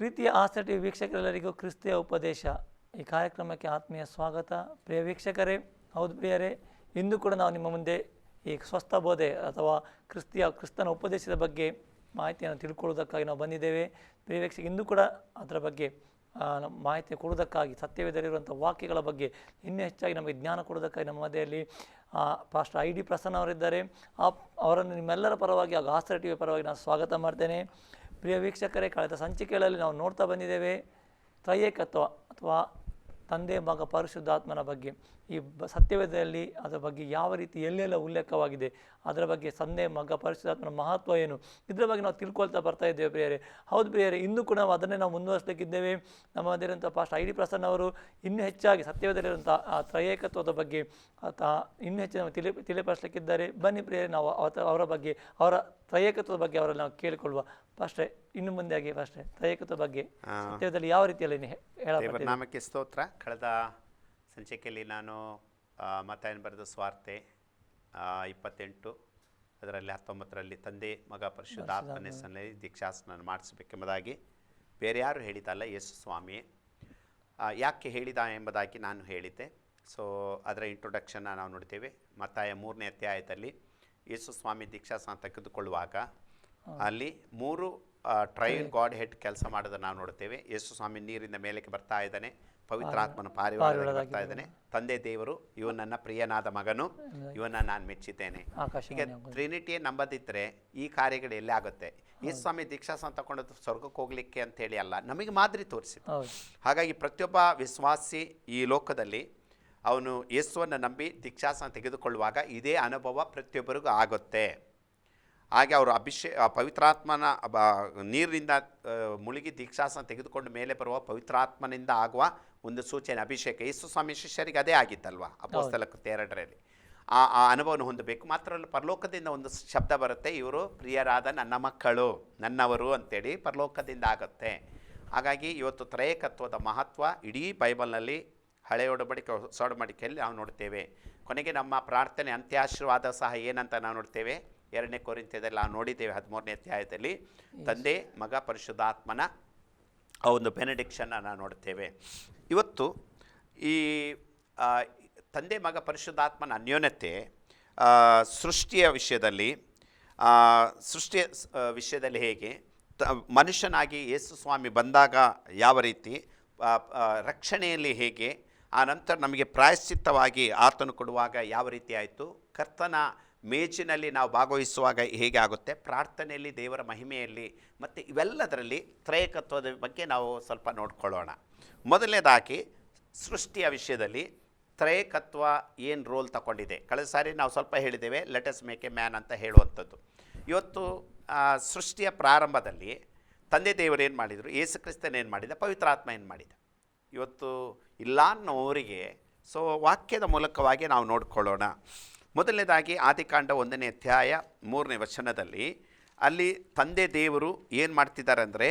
ಪ್ರೀತಿಯ ಆಸಟಿ ವೀಕ್ಷಕರೆಲ್ಲರಿಗೂ ಕ್ರಿಸ್ತಿಯ ಉಪದೇಶ. ಈ ಕಾರ್ಯಕ್ರಮಕ್ಕೆ ಆತ್ಮೀಯ ಸ್ವಾಗತ. ಪ್ರಿಯ ವೀಕ್ಷಕರೇ, ಹೌದು ಪ್ರಿಯರೇ, ಇಂದು ಕೂಡ ನಾವು ನಿಮ್ಮ ಮುಂದೆ ಈ ಸ್ವಸ್ಥ ಬೋಧೆ ಅಥವಾ ಕ್ರಿಸ್ತಿಯ, ಕ್ರಿಸ್ತನ ಉಪದೇಶದ ಬಗ್ಗೆ ಮಾಹಿತಿಯನ್ನು ತಿಳ್ಕೊಳ್ಳೋದಕ್ಕಾಗಿ ನಾವು ಬಂದಿದ್ದೇವೆ. ಪ್ರಿಯ ವೀಕ್ಷಕ ಇಂದು ಕೂಡ ಅದರ ಬಗ್ಗೆ ಮಾಹಿತಿ ಕೊಡುವುದಕ್ಕಾಗಿ ಸತ್ಯವೇದಲ್ಲಿರುವಂಥ ವಾಕ್ಯಗಳ ಬಗ್ಗೆ ಇನ್ನೂ ಹೆಚ್ಚಾಗಿ ನಮಗೆ ಜ್ಞಾನ ಕೊಡೋದಕ್ಕಾಗಿ ನಮ್ಮ ಮಧ್ಯೆಯಲ್ಲಿ ಪಾಸ್ಟರ್ ಐ ಡಿ ಪ್ರಸನ್ನ ಅವರಿದ್ದಾರೆ. ಆ, ಅವರನ್ನು ನಿಮ್ಮೆಲ್ಲರ ಪರವಾಗಿ ಹಾಗೂ ಆಸ್ತ್ರ ಟಿ ವಿ ಪರವಾಗಿ ನಾನು ಸ್ವಾಗತ ಮಾಡ್ತೇನೆ. ಪ್ರಿಯ ವೀಕ್ಷಕರೇ, ಕಳೆದ ಸಂಚಿಕೆಗಳಲ್ಲಿ ನಾವು ನೋಡ್ತಾ ಬಂದಿದ್ದೇವೆ, ತ್ರಯೇಕತ್ವ ಅಥವಾ ತಂದೆ ಮಗ ಪರಿಶುದ್ಧಾತ್ಮನ ಬಗ್ಗೆ. ಈ ಸತ್ಯವೇದದಲ್ಲಿ ಅದರ ಬಗ್ಗೆ ಯಾವ ರೀತಿ ಎಲ್ಲೆಲ್ಲ ಉಲ್ಲೇಖವಾಗಿದೆ, ಅದರ ಬಗ್ಗೆ ತಂದೆ ಮಗ ಪರಿಶುದ್ಧಾತ್ಮನ ಮಹತ್ವ ಏನು, ಇದರ ಬಗ್ಗೆ ನಾವು ತಿಳ್ಕೊಳ್ತಾ ಬರ್ತಾ ಇದ್ದೇವೆ ಪ್ರಿಯರೇ. ಹೌದು ಪ್ರಿಯರೇ ಇನ್ನೂ ಕೂಡ ನಾವು ಅದನ್ನೇ ನಾವು ಮುಂದುವರಿಸಲಿಕ್ಕಿದ್ದೇವೆ. ನಮ್ಮ ಮಧ್ಯರಂಥ ಪಾಸ್ಟ್ ಐ ಡಿ ಪ್ರಸನ್ನ ಅವರು ಇನ್ನೂ ಹೆಚ್ಚಾಗಿ ಸತ್ಯವೇದಲ್ಲಿರುವಂಥ ಆ, ತ್ರಯೇಕತ್ವದ ಬಗ್ಗೆ ಆತ ಇನ್ನೂ ಹೆಚ್ಚು ನಾವು ತಿಳಿ ತಿಳಿಪಡಿಸಲಿಕ್ಕಿದ್ದಾರೆ. ಬನ್ನಿ ಪ್ರಿಯರೇ, ನಾವು ಅವರ ಬಗ್ಗೆ, ಅವರ ತ್ರಯೇಕತ್ವದ ಬಗ್ಗೆ ಅವರಲ್ಲಿ ನಾವು ಕೇಳಿಕೊಳ್ಳುವ ಫಸ್ಟೇ ಇನ್ನು ಮುಂದೆ ಆಗಿ ಫಸ್ಟೇ ತ್ರೈಯಕತ್ವದ ಬಗ್ಗೆ ಸತ್ಯದಲ್ಲಿ ಯಾವ ರೀತಿಯಲ್ಲಿ ನಾಮಕ್ಕೆ ಸ್ತೋತ್ರ. ಕಳೆದ ಸಂಚಿಕೆಯಲ್ಲಿ ನಾನು ಮತಾಯನ ಬರೆದ ಸ್ವಾರ್ಥೆ ಇಪ್ಪತ್ತೆಂಟು ಅದರಲ್ಲಿ ಹತ್ತೊಂಬತ್ತರಲ್ಲಿ ತಂದೆ ಮಗ ಪರಿಶುದ್ಧ ಆತ್ಮನೆಸ್ಸಲ್ಲಿ ದೀಕ್ಷಾಸನ ಮಾಡಿಸಬೇಕೆಂಬುದಾಗಿ ಬೇರೆ ಯಾರು ಹೇಳಿದಲ್ಲ ಯೇಸು ಸ್ವಾಮಿ ಯಾಕೆ ಹೇಳಿದ ಎಂಬುದಾಗಿ ನಾನು ಹೇಳಿದ್ದೆ. ಸೊ ಅದರ ಇಂಟ್ರೊಡಕ್ಷನ್ನ ನಾವು ನೋಡ್ತೇವೆ. ಮತ್ತಾಯ ಮೂರನೇ ಅಧ್ಯಾಯದಲ್ಲಿ ಯೇಸು ಸ್ವಾಮಿ ದೀಕ್ಷಾಸನ ತೆಗೆದುಕೊಳ್ಳುವಾಗ ಅಲ್ಲಿ ಮೂರು ಟ್ರೈನ್ ಗಾಡ್ ಹೆಡ್ ಕೆಲಸ ಮಾಡೋದನ್ನು ನಾವು ನೋಡ್ತೇವೆ. ಯೇಸು ಸ್ವಾಮಿ ನೀರಿಂದ ಮೇಲಕ್ಕೆ ಬರ್ತಾ ಇದ್ದಾನೆ. ಪವಿತ್ರಾತ್ಮನ ಆತ್ಮನ ಬರ್ತಾ ಇದ್ದಾನೆ. ತಂದೆ ದೇವರು ಇವನು ನನ್ನ ಪ್ರಿಯನಾದ ಮಗನು ಇವನ್ನ ನಾನು ಮೆಚ್ಚಿದ್ದೇನೆ. ಹೀಗೆ ಈಗ ನಂಬದಿದ್ರೆ ಈ ಕಾರ್ಯಗಳು ಎಲ್ಲೇ ಆಗುತ್ತೆ? ಈ ಸ್ವಾಮಿ ದೀಕ್ಷಾಸನ ತಗೊಂಡದ್ದು ಸ್ವರ್ಗಕ್ಕೆ ಹೋಗ್ಲಿಕ್ಕೆ ಅಂತ ಹೇಳಿ ಅಲ್ಲ ನಮಗೆ ಮಾದರಿ ತೋರಿಸಿ ಹಾಗಾಗಿ ಪ್ರತಿಯೊಬ್ಬ ವಿಶ್ವಾಸಿ ಈ ಲೋಕದಲ್ಲಿ ಅವನು ಯೇಸುವನ್ನು ನಂಬಿ ದೀಕ್ಷಾಸನ ತೆಗೆದುಕೊಳ್ಳುವಾಗ ಇದೇ ಅನುಭವ ಪ್ರತಿಯೊಬ್ಬರಿಗೂ ಆಗುತ್ತೆ. ಹಾಗೆ ಅವರು ಅಭಿಷೇ ಪವಿತ್ರಾತ್ಮನ ನೀರಿನಿಂದ ಮುಳುಗಿ ದೀಕ್ಷಾಸನ ತೆಗೆದುಕೊಂಡು ಮೇಲೆ ಬರುವ ಪವಿತ್ರಾತ್ಮನಿಂದ ಆಗುವ ಒಂದು ಸೂಚನೆ ಅಭಿಷೇಕ. ಯೇಸು ಸ್ವಾಮಿ ಶಿಷ್ಯರಿಗೆ ಅದೇ ಆಗಿತ್ತಲ್ವ? ಅಪೋಸ್ತಲ ಎರಡರಲ್ಲಿ. ಆ ಆ ಅನುಭವವನ್ನು ಹೊಂದಬೇಕು. ಮಾತ್ರ ಅಲ್ಲ ಪರಲೋಕದಿಂದ ಒಂದು ಶಬ್ದ ಬರುತ್ತೆ ಇವರು ಪ್ರಿಯರಾದ ನನ್ನ ಮಕ್ಕಳು ನನ್ನವರು ಅಂತೇಳಿ ಪರಲೋಕದಿಂದ ಆಗುತ್ತೆ. ಹಾಗಾಗಿ ಇವತ್ತು ತ್ರಯಕತ್ವದ ಮಹತ್ವ ಇಡೀ ಬೈಬಲ್ನಲ್ಲಿ ಹಳೆ ಒಡಂಬಡಿಕೆ ಹೊಸ ಒಡಂಬಡಿಕೆಯಲ್ಲಿ ನಾವು ನೋಡ್ತೇವೆ. ಕೊನೆಗೆ ನಮ್ಮ ಪ್ರಾರ್ಥನೆ ಅಂತ್ಯಾಶೀರ್ವಾದ ಸಹ ಏನಂತ ನಾವು ನೋಡ್ತೇವೆ? ಎರಡನೇ ಕೋರಿಂತ್ಯದಲ್ಲಿ ನಾವು ನೋಡಿದ್ದೇವೆ ಹದಿಮೂರನೇ ಅಧ್ಯಾಯದಲ್ಲಿ ತಂದೆ ಮಗ ಪರಿಶುದ್ಧಾತ್ಮನ ಆ ಒಂದು ಬೆನಡಿಕ್ಷನ್ನ ನಾವು ನೋಡ್ತೇವೆ. ಇವತ್ತು ಈ ತಂದೆ ಮಗ ಪರಿಶುದ್ಧಾತ್ಮನ ಅನ್ಯೋನ್ಯತೆ ಸೃಷ್ಟಿಯ ವಿಷಯದಲ್ಲಿ ಸೃಷ್ಟಿಯ ವಿಷಯದಲ್ಲಿ ಹೇಗೆ ತ ಮನುಷ್ಯನಾಗಿ ಯೇಸು ಸ್ವಾಮಿ ಬಂದಾಗ ಯಾವ ರೀತಿ ರಕ್ಷಣೆಯಲ್ಲಿ ಹೇಗೆ ಆ ನಂತರ ನಮಗೆ ಪ್ರಾಯಶ್ಚಿತ್ತವಾಗಿ ಆತನು ಕೊಡುವಾಗ ಯಾವ ರೀತಿ ಆಯಿತು ಕರ್ತನ ಮೇಜಿನಲ್ಲಿ ನಾವು ಭಾಗವಹಿಸುವಾಗ ಹೇಗೆ ಆಗುತ್ತೆ? ಪ್ರಾರ್ಥನೆಯಲ್ಲಿ, ದೇವರ ಮಹಿಮೆಯಲ್ಲಿ, ಮತ್ತು ಇವೆಲ್ಲದರಲ್ಲಿ ತ್ರಯಕತ್ವದ ಬಗ್ಗೆ ನಾವು ಸ್ವಲ್ಪ ನೋಡ್ಕೊಳ್ಳೋಣ. ಮೊದಲನೇದಾಗಿ, ಸೃಷ್ಟಿಯ ವಿಷಯದಲ್ಲಿ ತ್ರಯಕತ್ವ ಏನು ರೋಲ್ ತಗೊಂಡಿದೆ? ಕಳೆದ ಸಾರಿ ನಾವು ಸ್ವಲ್ಪ ಹೇಳಿದ್ದೇವೆ ಲೆಟಸ್ ಮೇಕ್ ಮ್ಯಾನ್ ಅಂತ ಹೇಳುವಂಥದ್ದು. ಇವತ್ತು ಸೃಷ್ಟಿಯ ಪ್ರಾರಂಭದಲ್ಲಿ ತಂದೆ ದೇವರು ಏನು ಮಾಡಿದರು? ಏಸು ಕ್ರಿಸ್ತನ ಏನು ಮಾಡಿದ? ಪವಿತ್ರಾತ್ಮ ಏನು ಮಾಡಿದ? ಇವತ್ತು ಇಲ್ಲ ಅನ್ನೋರಿಗೆ ಸೊ ವಾಕ್ಯದ ಮೂಲಕವಾಗಿ ನಾವು ನೋಡ್ಕೊಳ್ಳೋಣ. ಮೊದಲನೇದಾಗಿ ಆದಿಕಾಂಡ ಒಂದನೇ ಅಧ್ಯಾಯ ಮೂರನೇ ವಚನದಲ್ಲಿ ಅಲ್ಲಿ ತಂದೆ ದೇವರು ಏನು ಮಾಡ್ತಿದ್ದಾರೆ ಅಂದರೆ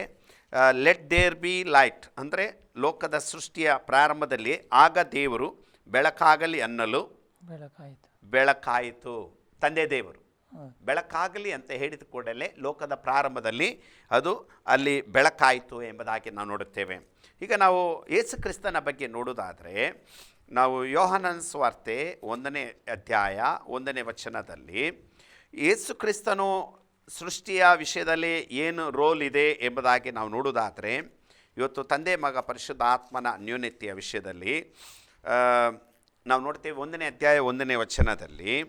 ಲೆಟ್ ದೇರ್ ಬಿ ಲೈಟ್ ಅಂದರೆ ಲೋಕದ ಸೃಷ್ಟಿಯ ಪ್ರಾರಂಭದಲ್ಲಿ ಆಗ ದೇವರು ಬೆಳಕಾಗಲಿ ಅನ್ನಲು ಬೆಳಕಾಯಿತು. ಬೆಳಕಾಯಿತು. ತಂದೆ ದೇವರು. ಬೆಳಕಾಗಲಿ ಅಂತ ಹೇಳಿದ ಕೂಡಲೇ ಲೋಕದ ಪ್ರಾರಂಭದಲ್ಲಿ ಅದು ಅಲ್ಲಿ ಬೆಳಕಾಯಿತು ಎಂಬುದಾಗಿ ನಾವು ನೋಡುತ್ತೇವೆ. ಈಗ ನಾವು ಯೇಸು ಕ್ರಿಸ್ತನ ಬಗ್ಗೆ ನೋಡುವುದಾದರೆ ನಾವು ಯೋಹನನ್ ಸ್ವಾರ್ತೆ ಒಂದನೇ ಅಧ್ಯಾಯ ಒಂದನೇ ವಚನದಲ್ಲಿ ಯೇಸು ಕ್ರಿಸ್ತನು ಸೃಷ್ಟಿಯ ವಿಷಯದಲ್ಲಿ ಏನು ರೋಲ್ ಇದೆ ಎಂಬುದಾಗಿ ನಾವು ನೋಡುವುದಾದರೆ ಇವತ್ತು ತಂದೆ ಮಗ ಪರಿಶುದ್ಧ ಆತ್ಮನ ನ್ಯೂನತೆಯ ವಿಷಯದಲ್ಲಿ ನಾವು ನೋಡ್ತೇವೆ ಒಂದನೇ ಅಧ್ಯಾಯ ಒಂದನೇ ವಚನದಲ್ಲಿ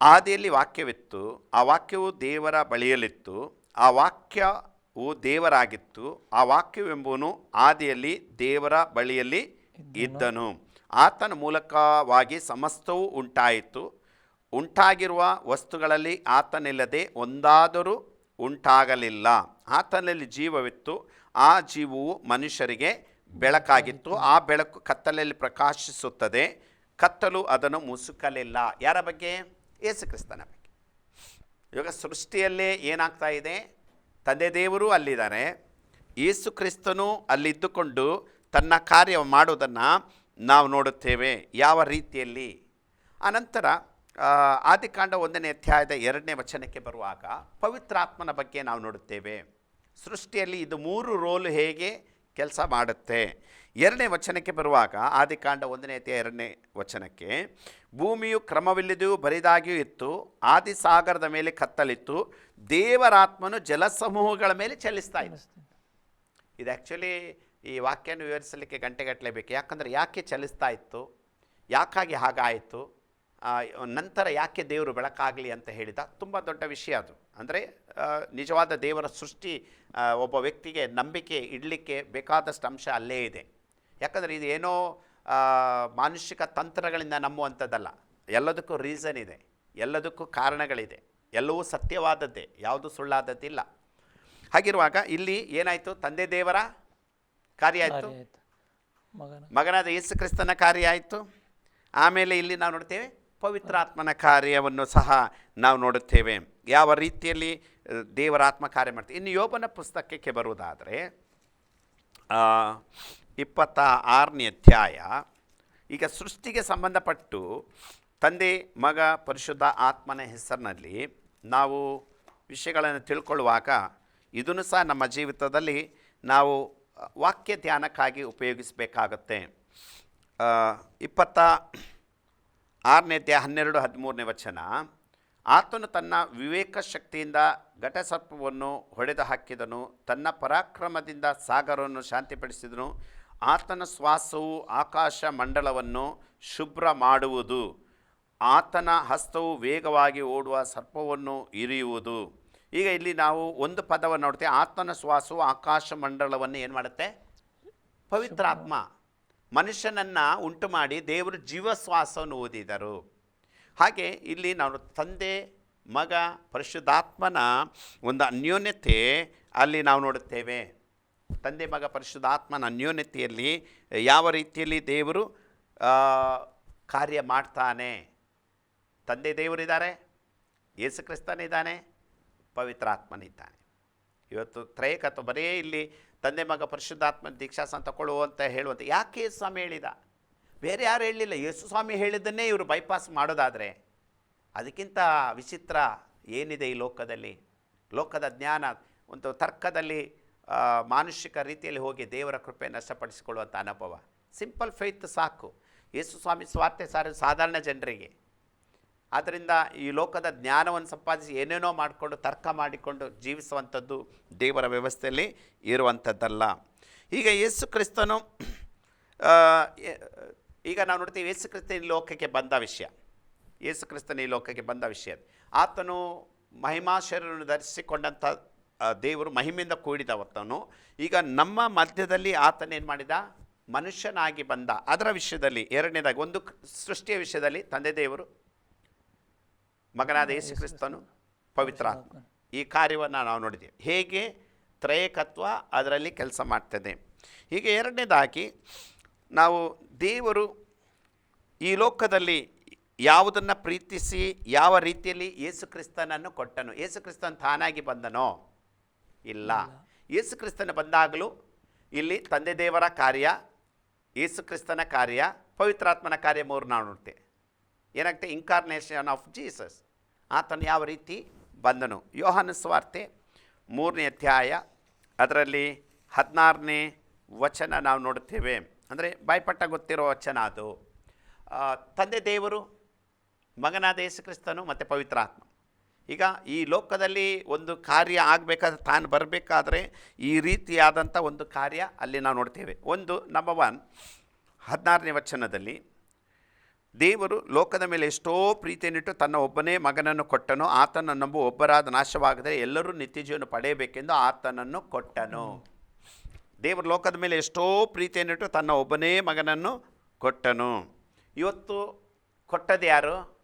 ಆದಿಯಲ್ಲಿ ವಾಕ್ಯವಿತ್ತು ಆ ವಾಕ್ಯವು ದೇವರ ಬಳಿಯಲ್ಲಿತ್ತು ಆ ವಾಕ್ಯವು ದೇವರಾಗಿತ್ತು ಆ ವಾಕ್ಯವೆಂಬುವನು ಆದಿಯಲ್ಲಿ ದೇವರ ಬಳಿಯಲ್ಲಿ ಇದ್ದನು. ಆತನ ಮೂಲಕವಾಗಿ ಸಮಸ್ತವೂ ಉಂಟಾಯಿತು. ಉಂಟಾಗಿರುವ ವಸ್ತುಗಳಲ್ಲಿ ಆತನಿಲ್ಲದೆ ಒಂದಾದರೂ ಉಂಟಾಗಲಿಲ್ಲ. ಆತನಲ್ಲಿ ಜೀವವಿತ್ತು. ಆ ಜೀವವು ಮನುಷ್ಯರಿಗೆ ಬೆಳಕಾಗಿತ್ತು. ಆ ಬೆಳಕು ಕತ್ತಲಲ್ಲಿ ಪ್ರಕಾಶಿಸುತ್ತದೆ. ಕತ್ತಲು ಅದನ್ನು ಮುಸುಕಲಿಲ್ಲ. ಯಾರ ಬಗ್ಗೆ? ಯೇಸು ಕ್ರಿಸ್ತನ ಬಗ್ಗೆ. ಇವಾಗ ಸೃಷ್ಟಿಯಲ್ಲೇ ಏನಾಗ್ತಾ ಇದೆ? ತಂದೆ ದೇವರು ಅಲ್ಲಿದ್ದಾರೆ. ಯೇಸು ಕ್ರಿಸ್ತನು ಅಲ್ಲಿದ್ದುಕೊಂಡು ತನ್ನ ಕಾರ್ಯ ಮಾಡೋದನ್ನು ನಾವು ನೋಡುತ್ತೇವೆ ಯಾವ ರೀತಿಯಲ್ಲಿ. ಅನಂತರ ಆದಿಕಾಂಡ ಒಂದನೇ ಅಧ್ಯಾಯದ ಎರಡನೇ ವಚನಕ್ಕೆ ಬರುವಾಗ ಪವಿತ್ರಾತ್ಮನ ಬಗ್ಗೆ ನಾವು ನೋಡುತ್ತೇವೆ. ಸೃಷ್ಟಿಯಲ್ಲಿ ಇದು ಮೂರು ರೋಲ್ ಹೇಗೆ ಕೆಲಸ ಮಾಡುತ್ತೆ. ಎರಡನೇ ವಚನಕ್ಕೆ ಬರುವಾಗ ಆದಿಕಾಂಡ ಒಂದನೇ ಅಧ್ಯಾಯ ಎರಡನೇ ವಚನಕ್ಕೆ, ಭೂಮಿಯು ಕ್ರಮವಿಲ್ಲದೆಯೂ ಬರಿದಾಗಿಯೂ ಇತ್ತು, ಆದಿಸಾಗರದ ಮೇಲೆ ಕತ್ತಲಿತ್ತು, ದೇವರಾತ್ಮನು ಜಲಸಮೂಹಗಳ ಮೇಲೆ ಚಲಿಸ್ತಾ ಇತ್ತು. ಇದು ಆ್ಯಕ್ಚುಲಿ ಈ ವಾಕ್ಯನ ವಿವರಿಸಲಿಕ್ಕೆ ಗಂಟೆಗಟ್ಟಲೆ ಬೇಕು ಯಾಕಂದರೆ ಯಾಕೆ ಚಲಿಸ್ತಾ ಇತ್ತು? ಯಾಕಾಗಿ ಹಾಗಾಯಿತು? ನಂತರ ಯಾಕೆ ದೇವರು ಬೆಳಕಾಗಲಿ ಅಂತ ಹೇಳಿದ ತುಂಬ ದೊಡ್ಡ ವಿಷಯ ಅದು. ಅಂದರೆ ನಿಜವಾದ ದೇವರ ಸೃಷ್ಟಿ ಒಬ್ಬ ವ್ಯಕ್ತಿಗೆ ನಂಬಿಕೆ ಇಡಲಿಕ್ಕೆ ಬೇಕಾದಷ್ಟು ಅಂಶ ಅಲ್ಲೇ ಇದೆ. ಯಾಕಂದರೆ ಇದು ಏನೋ ಮಾನುಷಿಕ ತಂತ್ರಗಳಿಂದ ನಂಬುವಂಥದ್ದಲ್ಲ. ಎಲ್ಲದಕ್ಕೂ ರೀಸನ್ ಇದೆ. ಎಲ್ಲದಕ್ಕೂ ಕಾರಣಗಳಿದೆ. ಎಲ್ಲವೂ ಸತ್ಯವಾದದ್ದೇ. ಯಾವುದು ಸುಳ್ಳಾದದ್ದಿಲ್ಲ. ಹಾಗಿರುವಾಗ ಇಲ್ಲಿ ಏನಾಯಿತು? ತಂದೆ ದೇವರ ಕಾರ್ಯ ಆಯಿತು ಮಗನಾದ ಯೇಸು ಕ್ರಿಸ್ತನ ಕಾರ್ಯ ಆಯಿತು ಆಮೇಲೆ ಇಲ್ಲಿ ನಾವು ನೋಡ್ತೇವೆ ಪವಿತ್ರಾತ್ಮನ ಕಾರ್ಯವನ್ನು ಸಹ ನಾವು ನೋಡುತ್ತೇವೆ. ಯಾವ ರೀತಿಯಲ್ಲಿ ದೇವರಾತ್ಮ ಕಾರ್ಯ ಮಾಡ್ತೀವಿ ಇನ್ನು ಯೋಬನ ಪುಸ್ತಕಕ್ಕೆ ಬರುವುದಾದರೆ ಇಪ್ಪತ್ತ ಆರನೇ ಅಧ್ಯಾಯ. ಈಗ ಸೃಷ್ಟಿಗೆ ಸಂಬಂಧಪಟ್ಟು ತಂದೆ ಮಗ ಪರಿಶುದ್ಧ ಆತ್ಮನ ಹೆಸರಿನಲ್ಲಿ ನಾವು ವಿಷಯಗಳನ್ನು ತಿಳ್ಕೊಳ್ಳುವಾಗ ಇದನ್ನು ಸಹ ನಮ್ಮ ಜೀವಿತದಲ್ಲಿ ನಾವು ವಾಕ್ಯ ಧ್ಯಾನಕ್ಕಾಗಿ ಉಪಯೋಗಿಸಬೇಕಾಗತ್ತೆ ಇಪ್ಪತ್ತ ಆರನೇ ಅಧ್ಯಾಯ ಹನ್ನೆರಡು ಹದಿಮೂರನೇ ವಚನ, ಆತನು ತನ್ನ ವಿವೇಕ ಶಕ್ತಿಯಿಂದ ಘಟಸರ್ಪವನ್ನು ಹೊಡೆದು ಹಾಕಿದನು, ತನ್ನ ಪರಾಕ್ರಮದಿಂದ ಸಾಗರವನ್ನು ಶಾಂತಿಪಡಿಸಿದನು, ಆತನ ಶ್ವಾಸವು ಆಕಾಶ ಮಂಡಲವನ್ನು ಶುಭ್ರ ಮಾಡುವುದು, ಆತನ ಹಸ್ತವು ವೇಗವಾಗಿ ಓಡುವ ಸರ್ಪವನ್ನು ಇರಿಯುವುದು. ಈಗ ಇಲ್ಲಿ ನಾವು ಒಂದು ಪದವನ್ನು ನೋಡ್ತೀವಿ. ಆತ್ಮನ ಶ್ವಾಸವು ಆಕಾಶ ಮಂಡಲವನ್ನು ಏನು ಮಾಡುತ್ತೆ? ಪವಿತ್ರಾತ್ಮ ಮನುಷ್ಯನನ್ನು ಉಂಟು ಮಾಡಿ ದೇವರು ಜೀವಶ್ವಾಸವನ್ನು ಓದಿದರು. ಹಾಗೆ ಇಲ್ಲಿ ನಾವು ತಂದೆ ಮಗ ಪರಿಶುದ್ಧಾತ್ಮನ ಒಂದು ಅನ್ಯೋನ್ಯತೆ ಅಲ್ಲಿ ನಾವು ನೋಡುತ್ತೇವೆ. ತಂದೆ ಮಗ ಪರಿಶುದ್ಧಾತ್ಮನ ಅನ್ಯೋನ್ಯತೆಯಲ್ಲಿ ಯಾವ ರೀತಿಯಲ್ಲಿ ದೇವರು ಕಾರ್ಯ ಮಾಡ್ತಾನೆ? ತಂದೆ ದೇವರಿದ್ದಾರೆ. ಯೇಸು ಕ್ರಿಸ್ತನಿದ್ದಾನೆ. ಪವಿತ್ರಾತ್ಮನಿದ್ದಾನೆ. ಇವತ್ತು ತ್ರಯಕತ್ವ, ಬರೇ ಇಲ್ಲಿ ತಂದೆ ಮಗ ಪರಿಶುದ್ಧಾತ್ಮ ದೀಕ್ಷಾಸನ ತಗೊಳ್ಳು ಅಂತ ಹೇಳುವಂತೆ ಯಾಕೆ ಸ್ವಾಮಿ ಹೇಳಿದ? ಬೇರೆ ಯಾರು ಹೇಳಲಿಲ್ಲ. ಯೇಸು ಸ್ವಾಮಿ ಹೇಳಿದ್ದನ್ನೇ ಇವರು ಬೈಪಾಸ್ ಮಾಡೋದಾದರೆ ಅದಕ್ಕಿಂತ ವಿಚಿತ್ರ ಏನಿದೆ ಈ ಲೋಕದಲ್ಲಿ? ಲೋಕದ ಜ್ಞಾನ, ಒಂದು ತರ್ಕದಲ್ಲಿ ಮಾನುಷಿಕ ರೀತಿಯಲ್ಲಿ ಹೋಗಿ ದೇವರ ಕೃಪೆ ನಷ್ಟಪಡಿಸಿಕೊಳ್ಳುವಂಥ ಅನುಭವ. ಸಿಂಪಲ್ ಫೇತ್ ಸಾಕು. ಯೇಸು ಸ್ವಾಮಿ ಸ್ವಾರ್ಥ ಸಾರ ಸಾಧಾರಣ ಜನರಿಗೆ. ಆದ್ದರಿಂದ ಈ ಲೋಕದ ಜ್ಞಾನವನ್ನು ಸಂಪಾದಿಸಿ ಏನೇನೋ ಮಾಡಿಕೊಂಡು, ತರ್ಕ ಮಾಡಿಕೊಂಡು ಜೀವಿಸುವಂಥದ್ದು ದೇವರ ವ್ಯವಸ್ಥೆಯಲ್ಲಿ ಇರುವಂಥದ್ದಲ್ಲ. ಈಗ ಯೇಸು ಕ್ರಿಸ್ತನು ಈಗ ನಾವು ನೋಡ್ತೀವಿ ಯೇಸು ಕ್ರಿಸ್ತನ ಈ ಲೋಕಕ್ಕೆ ಬಂದ ವಿಷಯ. ಯೇಸು ಕ್ರಿಸ್ತನ ಈ ಲೋಕಕ್ಕೆ ಬಂದ ವಿಷಯ. ಆತನು ಮಹಿಮಾಶರನ್ನು ಧರಿಸಿಕೊಂಡಂಥ ದೇವರು ಮಹಿಮೆಯಿಂದ ಕೂಡಿದವತ್ತನು ಈಗ ನಮ್ಮ ಮಧ್ಯದಲ್ಲಿ ಆತನೇನು ಮಾಡಿದ? ಮನುಷ್ಯನಾಗಿ ಬಂದ. ಅದರ ವಿಷಯದಲ್ಲಿ, ಎರಡನೇದಾಗಿ, ಒಂದು ಸೃಷ್ಟಿಯ ವಿಷಯದಲ್ಲಿ ತಂದೆ ದೇವರು ಮಗನಾದ ಯೇಸು ಕ್ರಿಸ್ತನು ಪವಿತ್ರಾತ್ಮ ಈ ಕಾರ್ಯವನ್ನು ನಾವು ನೋಡಿದ್ದೇವೆ. ಹೇಗೆ? ತ್ರಯಕತ್ವ ಅದರಲ್ಲಿ ಕೆಲಸ ಮಾಡ್ತದೆ. ಹೀಗೆ ಎರಡನೇದಾಗಿ ನಾವು ದೇವರು ಈ ಲೋಕದಲ್ಲಿ ಯಾವುದನ್ನು ಪ್ರೀತಿಸಿ ಯಾವ ರೀತಿಯಲ್ಲಿ ಯೇಸು ಕ್ರಿಸ್ತನನ್ನು ಕೊಟ್ಟನು ಯೇಸು ಕ್ರಿಸ್ತನ್ ತಾನಾಗಿ ಬಂದನೋ? ಇಲ್ಲ. ಯೇಸು ಕ್ರಿಸ್ತನ ಬಂದಾಗಲೂ ಇಲ್ಲಿ ತಂದೆ ದೇವರ ಕಾರ್ಯ ಯೇಸು ಕ್ರಿಸ್ತನ ಕಾರ್ಯ ಪವಿತ್ರಾತ್ಮನ ಕಾರ್ಯ ಮೂರು ನಾವು ನೋಡ್ತೇವೆ. ಏನಾಗುತ್ತೆ ಇನ್ಕಾರ್ನೇಷನ್ ಆಫ್ ಜೀಸಸ್ ಆತನು ಯಾವ ರೀತಿ ಬಂದನು? ಯೋಹಾನ ಸ್ವಾರ್ತೆ ಮೂರನೇ ಅಧ್ಯಾಯ, ಅದರಲ್ಲಿ ಹದಿನಾರನೇ ವಚನ ನಾವು ನೋಡುತ್ತೇವೆ. ಅಂದರೆ ಬಾಯ್ಪಟ್ಟ ಗೊತ್ತಿರೋ ವಚನ ಅದು. ತಂದೆ ದೇವರು, ಮಗನಾದ ಯೇಸು ಕ್ರಿಸ್ತನು ಮತ್ತು ಪವಿತ್ರಾತ್ಮ ಈಗ ಈ ಲೋಕದಲ್ಲಿ ಒಂದು ಕಾರ್ಯ ಆಗಬೇಕಾದ್ರೆ ತಾನು ಬರಬೇಕಾದ್ರೆ ಈ ರೀತಿಯಾದಂಥ ಒಂದು ಕಾರ್ಯ ಅಲ್ಲಿ ನಾವು ನೋಡ್ತೇವೆ. ಒಂದು ನಂಬರ್ ಒನ್ ಹದಿನಾರನೇ ವಚನದಲ್ಲಿ ದೇವರು ಲೋಕದ ಮೇಲೆ ಎಷ್ಟೋ ಪ್ರೀತಿಯನ್ನಿಟ್ಟು ತನ್ನ ಒಬ್ಬನೇ ಮಗನನ್ನು ಕೊಟ್ಟನು ಆತನ ನಂಬು ಒಬ್ಬರಾದ ನಾಶವಾಗದೆ ಎಲ್ಲರೂ ನಿತ್ಯ ಜೀವನ ಪಡೆಯಬೇಕೆಂದು ಆತನನ್ನು ಕೊಟ್ಟನು. ದೇವರು ಲೋಕದ ಮೇಲೆ ಎಷ್ಟೋ ಪ್ರೀತಿಯನ್ನಿಟ್ಟು ತನ್ನ ಒಬ್ಬನೇ ಮಗನನ್ನು ಕೊಟ್ಟನು. ಇವತ್ತು ಕೊಟ್ಟದ್ದು ಯಾರು?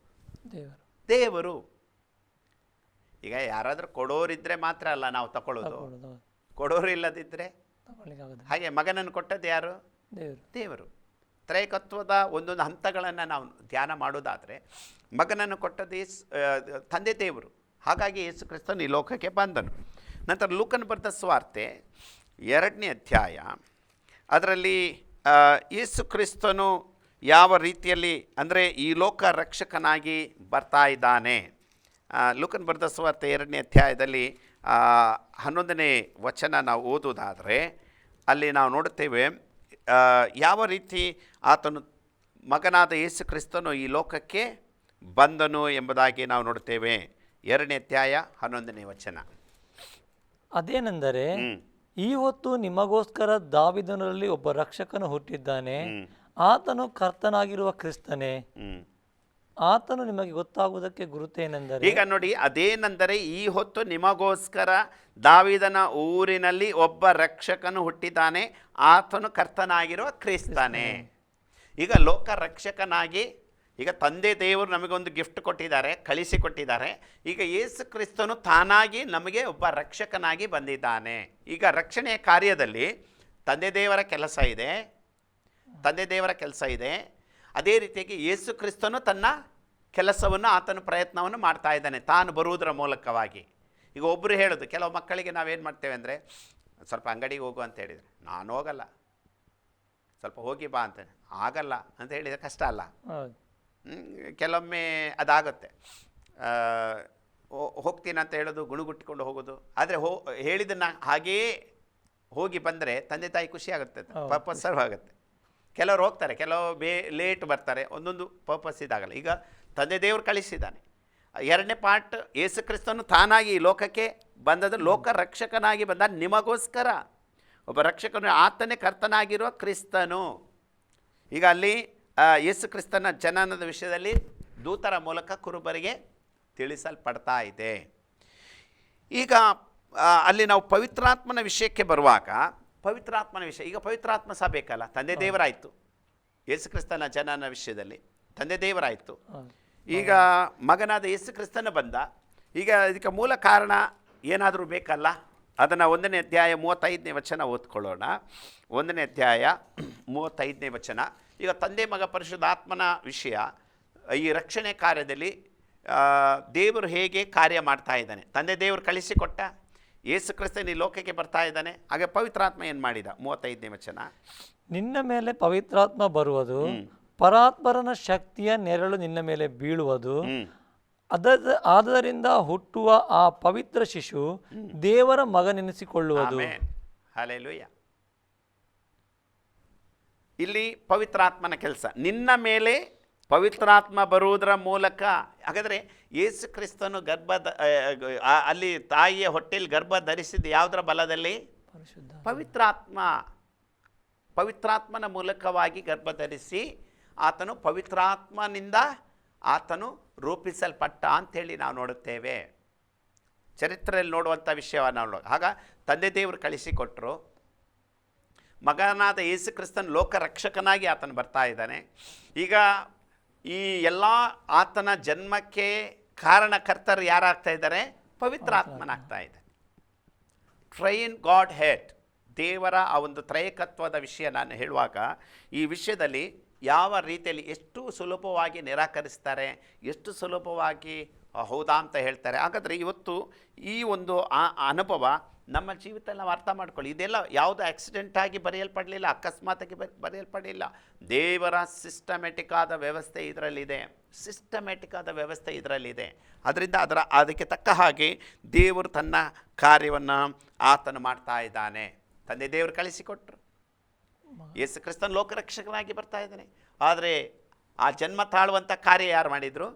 ದೇವರು. ದೇವರು. ಈಗ ಯಾರಾದರೂ ಕೊಡೋರಿದ್ದರೆ ಮಾತ್ರ ಅಲ್ಲ ನಾವು ತಗೊಳ್ಳೋದು ಕೊಡೋರು ಇಲ್ಲದಿದ್ದರೆ ಹಾಗೆ ಮಗನನ್ನು ಕೊಟ್ಟದ್ದು ಯಾರು? ದೇವರು. ದೇವರು. ತ್ರೈಕತ್ವದ ಒಂದೊಂದು ಹಂತಗಳನ್ನು ನಾವು ಧ್ಯಾನ ಮಾಡೋದಾದರೆ ಮಗನನ್ನು ಕೊಟ್ಟದ್ದು ತಂದೆ ದೇವರು. ಹಾಗಾಗಿ ಯೇಸು ಕ್ರಿಸ್ತನು ಈ ಲೋಕಕ್ಕೆ ಬಂದನು. ನಂತರ ಲೂಕನ್ ಬರೆದ ಸ್ವಾರ್ತೆ ಎರಡನೇ ಅಧ್ಯಾಯ. ಅದರಲ್ಲಿ ಯೇಸು ಕ್ರಿಸ್ತನು ಯಾವ ರೀತಿಯಲ್ಲಿ ಅಂದರೆ ಈ ಲೋಕ ರಕ್ಷಕನಾಗಿ ಬರ್ತಾ ಇದ್ದಾನೆ. ಲೂಕನ್ ಬರೆದ ಸ್ವಾರ್ತೆ ಎರಡನೇ ಅಧ್ಯಾಯದಲ್ಲಿ ಹನ್ನೊಂದನೇ ವಚನ ನಾವು ಓದುವುದಾದರೆ ಅಲ್ಲಿ ನಾವು ನೋಡುತ್ತೇವೆ ಯಾವ ರೀತಿ ಆತನು ಮಗನಾದ ಯೇಸು ಕ್ರಿಸ್ತನು ಈ ಲೋಕಕ್ಕೆ ಬಂದನು ಎಂಬುದಾಗಿ ನಾವು ನೋಡುತ್ತೇವೆ. ಎರಡನೇ ಅಧ್ಯಾಯ ಹನ್ನೊಂದನೇ ವಚನ. ಅದೇನೆಂದರೆ ಈ ಹೊತ್ತು ನಿಮಗೋಸ್ಕರ ದಾವಿದನರಲ್ಲಿ ಒಬ್ಬ ರಕ್ಷಕನು ಹುಟ್ಟಿದ್ದಾನೆ. ಆತನು ಕರ್ತನಾಗಿರುವ ಕ್ರಿಸ್ತನೇ. ಆತನು ನಿಮಗೆ ಗೊತ್ತಾಗುವುದಕ್ಕೆ ಗುರುತೇನೆಂದರೆ ಈಗ ನೋಡಿ ಅದೇನೆಂದರೆ ಈ ಹೊತ್ತು ನಿಮಗೋಸ್ಕರ ದಾವಿದನ ಊರಿನಲ್ಲಿ ಒಬ್ಬ ರಕ್ಷಕನು ಹುಟ್ಟಿದ್ದಾನೆ. ಆತನು ಕರ್ತನಾಗಿರುವ ಕ್ರಿಸ್ತಾನೆ. ಈಗ ಲೋಕ ರಕ್ಷಕನಾಗಿ ಈಗ ತಂದೆ ದೇವರು ನಮಗೊಂದು ಗಿಫ್ಟ್ ಕೊಟ್ಟಿದ್ದಾರೆ, ಕಳಿಸಿ ಕೊಟ್ಟಿದ್ದಾರೆ. ಈಗ ಯೇಸು ಕ್ರಿಸ್ತನು ತಾನಾಗಿ ನಮಗೆ ಒಬ್ಬ ರಕ್ಷಕನಾಗಿ ಬಂದಿದ್ದಾನೆ. ಈಗ ರಕ್ಷಣೆಯ ಕಾರ್ಯದಲ್ಲಿ ತಂದೆ ದೇವರ ಕೆಲಸ ಇದೆ, ತಂದೆ ದೇವರ ಕೆಲಸ ಇದೆ. ಅದೇ ರೀತಿಯಾಗಿ ಯೇಸು ಕ್ರಿಸ್ತನು ತನ್ನ ಕೆಲಸವನ್ನು, ಆತನ ಪ್ರಯತ್ನವನ್ನು ಮಾಡ್ತಾ ಇದ್ದಾನೆ, ತಾನು ಬರುವುದರ ಮೂಲಕವಾಗಿ. ಈಗ ಒಬ್ಬರು ಹೇಳೋದು, ಕೆಲವು ಮಕ್ಕಳಿಗೆ ನಾವೇನು ಮಾಡ್ತೇವೆ ಅಂದರೆ, ಸ್ವಲ್ಪ ಅಂಗಡಿಗೆ ಹೋಗು ಅಂತ ಹೇಳಿದರೆ. ನಾನು ಹೋಗಲ್ಲ. ಸ್ವಲ್ಪ ಹೋಗಿ ಬಾ ಅಂತ ಆಗಲ್ಲ ಅಂತ ಹೇಳಿದರೆ ಕಷ್ಟ ಅಲ್ಲ. ಕೆಲವೊಮ್ಮೆ ಅದಾಗುತ್ತೆ. ಹೋಗ್ತೀನಿ ಅಂತ ಹೇಳೋದು ಗುಣಗುಟ್ಟಿಕೊಂಡು ಹೋಗೋದು. ಆದರೆ ಹೋ ಹೇಳಿದ್ದನ್ನು ಹಾಗೇ ಹೋಗಿ ಬಂದರೆ ತಂದೆ ತಾಯಿ ಖುಷಿ ಆಗುತ್ತೆ ಪರ್ಪಸ್ ಸರ್ವ್ ಆಗುತ್ತೆ. ಕೆಲವರು ಹೋಗ್ತಾರೆ ಕೆಲವು ಬೇ ಲೇಟ್ ಬರ್ತಾರೆ ಒಂದೊಂದು ಪರ್ಪಸ್ ಇದಾಗಲ್ಲ. ಈಗ ತಂದೆ ದೇವರು ಕಳಿಸಿದ್ದಾನೆ. ಎರಡನೇ ಪಾರ್ಟ್ ಯೇಸು ಕ್ರಿಸ್ತನು ತಾನಾಗಿ ಲೋಕಕ್ಕೆ ಬಂದದ್ದು ಲೋಕ ರಕ್ಷಕನಾಗಿ ಬಂದ ನಿಮಗೋಸ್ಕರ. ಒಬ್ಬ ರಕ್ಷಕನು ಆತನೇ ಕರ್ತನಾಗಿರುವ ಕ್ರಿಸ್ತನು. ಈಗ ಅಲ್ಲಿ ಯೇಸು ಕ್ರಿಸ್ತನ ಜನನದ ವಿಷಯದಲ್ಲಿ ದೂತರ ಮೂಲಕ ಕುರುಬರಿಗೆ ತಿಳಿಸಲ್ಪಡ್ತಾ ಇದೆ. ಈಗ ಅಲ್ಲಿ ನಾವು ಪವಿತ್ರಾತ್ಮನ ವಿಷಯಕ್ಕೆ ಬರುವಾಗ ಪವಿತ್ರಾತ್ಮನ ವಿಷಯ ಈಗ ಪವಿತ್ರಾತ್ಮ ಸಹ ಬೇಕಲ್ಲ ತಂದೆ ದೇವರಾಯಿತು. ಯೇಸು ಕ್ರಿಸ್ತನ ಜನನ ವಿಷಯದಲ್ಲಿ ತಂದೆ ದೇವರಾಯಿತು. ಈಗ ಮಗನಾದ ಯೇಸು ಕ್ರಿಸ್ತನ ಬಂದ. ಈಗ ಇದಕ್ಕೆ ಮೂಲ ಕಾರಣ ಏನಾದರೂ ಬೇಕಲ್ಲ? ಅದನ್ನು ಒಂದನೇ ಅಧ್ಯಾಯ ಮೂವತ್ತೈದನೇ ವಚನ ಓದ್ಕೊಳ್ಳೋಣ. ಒಂದನೇ ಅಧ್ಯಾಯ ಮೂವತ್ತೈದನೇ ವಚನ. ಈಗ ತಂದೆ ಮಗ ಪರಿಶುದ್ಧಾತ್ಮನ ವಿಷಯ ಈ ರಕ್ಷಣೆ ಕಾರ್ಯದಲ್ಲಿ ದೇವರು ಹೇಗೆ ಕಾರ್ಯ ಮಾಡ್ತಾ ಇದ್ದಾನೆ. ತಂದೆ ದೇವರು ಕಳಿಸಿಕೊಟ್ಟ ಯೇಸು ಕ್ರಿಸ್ತನ ಈ ಲೋಕಕ್ಕೆ ಬರ್ತಾ ಇದ್ದಾನೆ. ಹಾಗೆ ಪವಿತ್ರಾತ್ಮ ಏನು ಮಾಡಿದ? ಮೂವತ್ತೈದನೇ ವಚನ. ನಿನ್ನ ಮೇಲೆ ಪವಿತ್ರಾತ್ಮ ಬರುವುದು ಪರಾತ್ಮರನ ಶಕ್ತಿಯ ನೆರಳು ನಿನ್ನ ಮೇಲೆ ಬೀಳುವುದು ಅದ ಆದ್ದರಿಂದ ಹುಟ್ಟುವ ಆ ಪವಿತ್ರ ಶಿಶು ದೇವರ ಮಗನೆನಿಸಿಕೊಳ್ಳುವುದು. ಆಮೇನ್. ಹಲ್ಲೆಲೂಯ. ಇಲ್ಲಿ ಪವಿತ್ರಾತ್ಮನ ಕೆಲಸ. ನಿನ್ನ ಮೇಲೆ ಪವಿತ್ರಾತ್ಮ ಬರುವುದರ ಮೂಲಕ ಹಾಗಾದರೆ ಯೇಸು ಕ್ರಿಸ್ತನು ಗರ್ಭ ಅಲ್ಲಿ ತಾಯಿಯ ಹೊಟ್ಟೆಯಲ್ಲಿ ಗರ್ಭ ಧರಿಸಿದ ಯಾವುದರ ಬಲದಲ್ಲಿ? ಪವಿತ್ರಾತ್ಮ. ಪವಿತ್ರಾತ್ಮನ ಮೂಲಕವಾಗಿ ಗರ್ಭ ಧರಿಸಿ ಆತನು ಪವಿತ್ರಾತ್ಮನಿಂದ ಆತನು ರೂಪಿಸಲ್ಪಟ್ಟ ಅಂಥೇಳಿ ನಾವು ನೋಡುತ್ತೇವೆ. ಚರಿತ್ರೆಯಲ್ಲಿ ನೋಡುವಂಥ ವಿಷಯವನ್ನು ನಾವು ಆಗ ತಂದೆ ದೇವರು ಕಳಿಸಿಕೊಟ್ಟರು ಮಗನಾದ ಯೇಸು ಕ್ರಿಸ್ತನ್ ಲೋಕ ರಕ್ಷಕನಾಗಿ ಆತನು ಬರ್ತಾ ಇದ್ದಾನೆ. ಈಗ ಈ ಎಲ್ಲ ಆತನ ಜನ್ಮಕ್ಕೆ ಕಾರಣಕರ್ತರು ಯಾರಾಗ್ತಾ ಇದ್ದಾರೆ? ಪವಿತ್ರ ಆತ್ಮನಾಗ್ತಾ ಇದೆ ಟ್ರೈನ್ ಗಾಡ್ ಹೆಡ್ ದೇವರ ಆ ಒಂದು ತ್ರಯಕತ್ವದ ವಿಷಯ ನಾನು ಹೇಳುವಾಗ ಈ ವಿಷಯದಲ್ಲಿ ಯಾವ ರೀತಿಯಲ್ಲಿ ಎಷ್ಟು ಸುಲಭವಾಗಿ ನಿರಾಕರಿಸ್ತಾರೆ ಎಷ್ಟು ಸುಲಭವಾಗಿ ಹೌದಾ ಅಂತ ಹೇಳ್ತಾರೆ. ಹಾಗಾದರೆ ಇವತ್ತು ಈ ಒಂದು ಆ ಅನುಭವ ನಮ್ಮ ಜೀವಿತ ನಾವು ಅರ್ಥ ಮಾಡ್ಕೊಳ್ಳಿ ಇದೆಲ್ಲ ಯಾವುದು ಆಕ್ಸಿಡೆಂಟ್ ಆಗಿ ಬರೆಯಲ್ಪಡಲಿಲ್ಲ ಅಕಸ್ಮಾತಾಗಿ ಬರೆ ಬರೆಯಲ್ಪಡಲಿಲ್ಲ. ದೇವರ ಸಿಸ್ಟಮೆಟಿಕ್ ಆದ ವ್ಯವಸ್ಥೆ ಇದರಲ್ಲಿದೆ ಸಿಸ್ಟಮೆಟಿಕ್ ಆದ ವ್ಯವಸ್ಥೆ ಇದರಲ್ಲಿದೆ. ಅದರಿಂದ ಅದರ ಅದಕ್ಕೆ ತಕ್ಕ ಹಾಗೆ ದೇವರು ತನ್ನ ಕಾರ್ಯವನ್ನು ಆತನು ಮಾಡ್ತಾ ಇದ್ದಾನೆ. ತಂದೆ ದೇವರು ಕಳಿಸಿಕೊಟ್ರು. ಯೇಸು ಕ್ರಿಸ್ತನ್ ಲೋಕರಕ್ಷಕನಾಗಿ ಬರ್ತಾ ಇದ್ದಾನೆ. ಆದರೆ ಆ ಜನ್ಮ ತಾಳುವಂಥ ಕಾರ್ಯ ಯಾರು ಮಾಡಿದರು?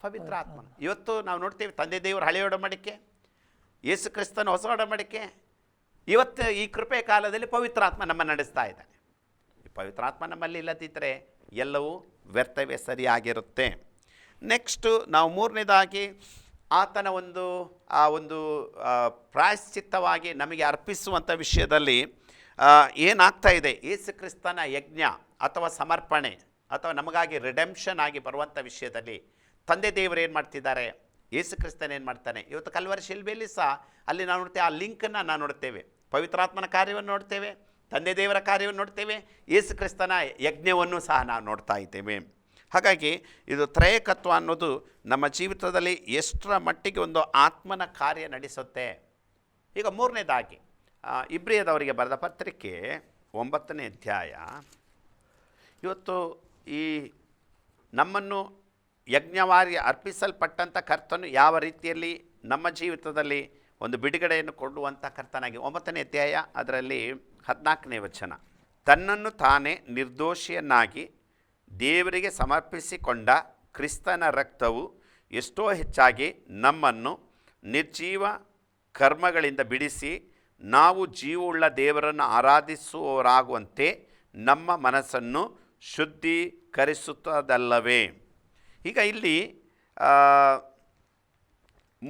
ಪವಿತ್ರಾತ್ಮನ ಇವತ್ತು ನಾವು ನೋಡ್ತೀವಿ ತಂದೆ ದೇವರು ಹಳೆಯೋಡ ಒಡಂಬಡಿಕೆ ಯೇಸು ಕ್ರಿಸ್ತನ ಹೊಸ ಒಡಂಬಡಿಕೆ. ಇವತ್ತು ಈ ಕೃಪೆ ಕಾಲದಲ್ಲಿ ಪವಿತ್ರಾತ್ಮ ನಮ್ಮ ನಡೆಸ್ತಾ ಇದ್ದಾನೆ. ಪವಿತ್ರಾತ್ಮ ನಮ್ಮಲ್ಲಿ ಇಲ್ಲದಿದ್ದರೆ ಎಲ್ಲವೂ ವ್ಯರ್ಥವೇ ಸರಿಯಾಗಿರುತ್ತೆ. ನೆಕ್ಸ್ಟು ನಾವು ಮೂರನೇದಾಗಿ ಆತನ ಒಂದು, ಆ ಒಂದು ಪ್ರಾಯಶ್ಚಿತ್ತವಾಗಿ ನಮಗೆ ಅರ್ಪಿಸುವಂಥ ವಿಷಯದಲ್ಲಿ ಏನಾಗ್ತಾ ಇದೆ? ಯೇಸು ಕ್ರಿಸ್ತನ ಯಜ್ಞ ಅಥವಾ ಸಮರ್ಪಣೆ ಅಥವಾ ನಮಗಾಗಿ ರಿಡೆಂಪ್ಷನ್ ಆಗಿ ಬರುವಂಥ ವಿಷಯದಲ್ಲಿ ತಂದೆ ದೇವರು ಏನು ಮಾಡ್ತಿದ್ದಾರೆ? ಯೇಸು ಕ್ರಿಸ್ತನ ಏನು ಮಾಡ್ತಾನೆ? ಇವತ್ತು ಕಲ್ವರ ಶಿಲ್ಬೆಯಲ್ಲಿ ಸಹ ಅಲ್ಲಿ ನಾವು ನೋಡ್ತೇವೆ, ಆ ಲಿಂಕನ್ನು ನಾವು ನೋಡ್ತೇವೆ. ಪವಿತ್ರಾತ್ಮನ ಕಾರ್ಯವನ್ನು ನೋಡ್ತೇವೆ, ತಂದೆ ದೇವರ ಕಾರ್ಯವನ್ನು ನೋಡ್ತೇವೆ, ಯೇಸು ಕ್ರಿಸ್ತನ ಯಜ್ಞವನ್ನು ಸಹ ನಾವು ನೋಡ್ತಾ ಇದ್ದೇವೆ. ಹಾಗಾಗಿ ಇದು ತ್ರಯಕತ್ವ ಅನ್ನೋದು ನಮ್ಮ ಜೀವಿತದಲ್ಲಿ ಎಷ್ಟರ ಮಟ್ಟಿಗೆ ಒಂದು ಆತ್ಮನ ಕಾರ್ಯ ನಡೆಸುತ್ತೆ? ಈಗ ಮೂರನೇದಾಗಿ ಇಬ್ರಿಯದವರಿಗೆ ಬರೆದ ಪತ್ರಿಕೆ ಒಂಬತ್ತನೇ ಅಧ್ಯಾಯ. ಇವತ್ತು ಈ ನಮ್ಮನ್ನು ಯಜ್ಞವಾಗಿ ಅರ್ಪಿಸಲ್ಪಟ್ಟಂಥ ಕರ್ತನು ಯಾವ ರೀತಿಯಲ್ಲಿ ನಮ್ಮ ಜೀವಿತದಲ್ಲಿ ಒಂದು ಬಿಡುಗಡೆಯನ್ನು ಕೊಡುವಂಥ ಕರ್ತನಾಗಿ ಒಂಬತ್ತನೇ ಅಧ್ಯಾಯ ಅದರಲ್ಲಿ ಹದಿನಾಲ್ಕನೇ ವಚನ. ತನ್ನನ್ನು ತಾನೇ ನಿರ್ದೋಷಿಯನ್ನಾಗಿ ದೇವರಿಗೆ ಸಮರ್ಪಿಸಿಕೊಂಡ ಕ್ರಿಸ್ತನ ರಕ್ತವು ಎಷ್ಟೋ ಹೆಚ್ಚಾಗಿ ನಮ್ಮನ್ನು ನಿರ್ಜೀವ ಕರ್ಮಗಳಿಂದ ಬಿಡಿಸಿ ನಾವು ಜೀವವುಳ್ಳ ದೇವರನ್ನು ಆರಾಧಿಸುವವರಾಗುವಂತೆ ನಮ್ಮ ಮನಸ್ಸನ್ನು ಶುದ್ಧೀಕರಿಸುತ್ತದಲ್ಲವೇ? ಈಗ ಇಲ್ಲಿ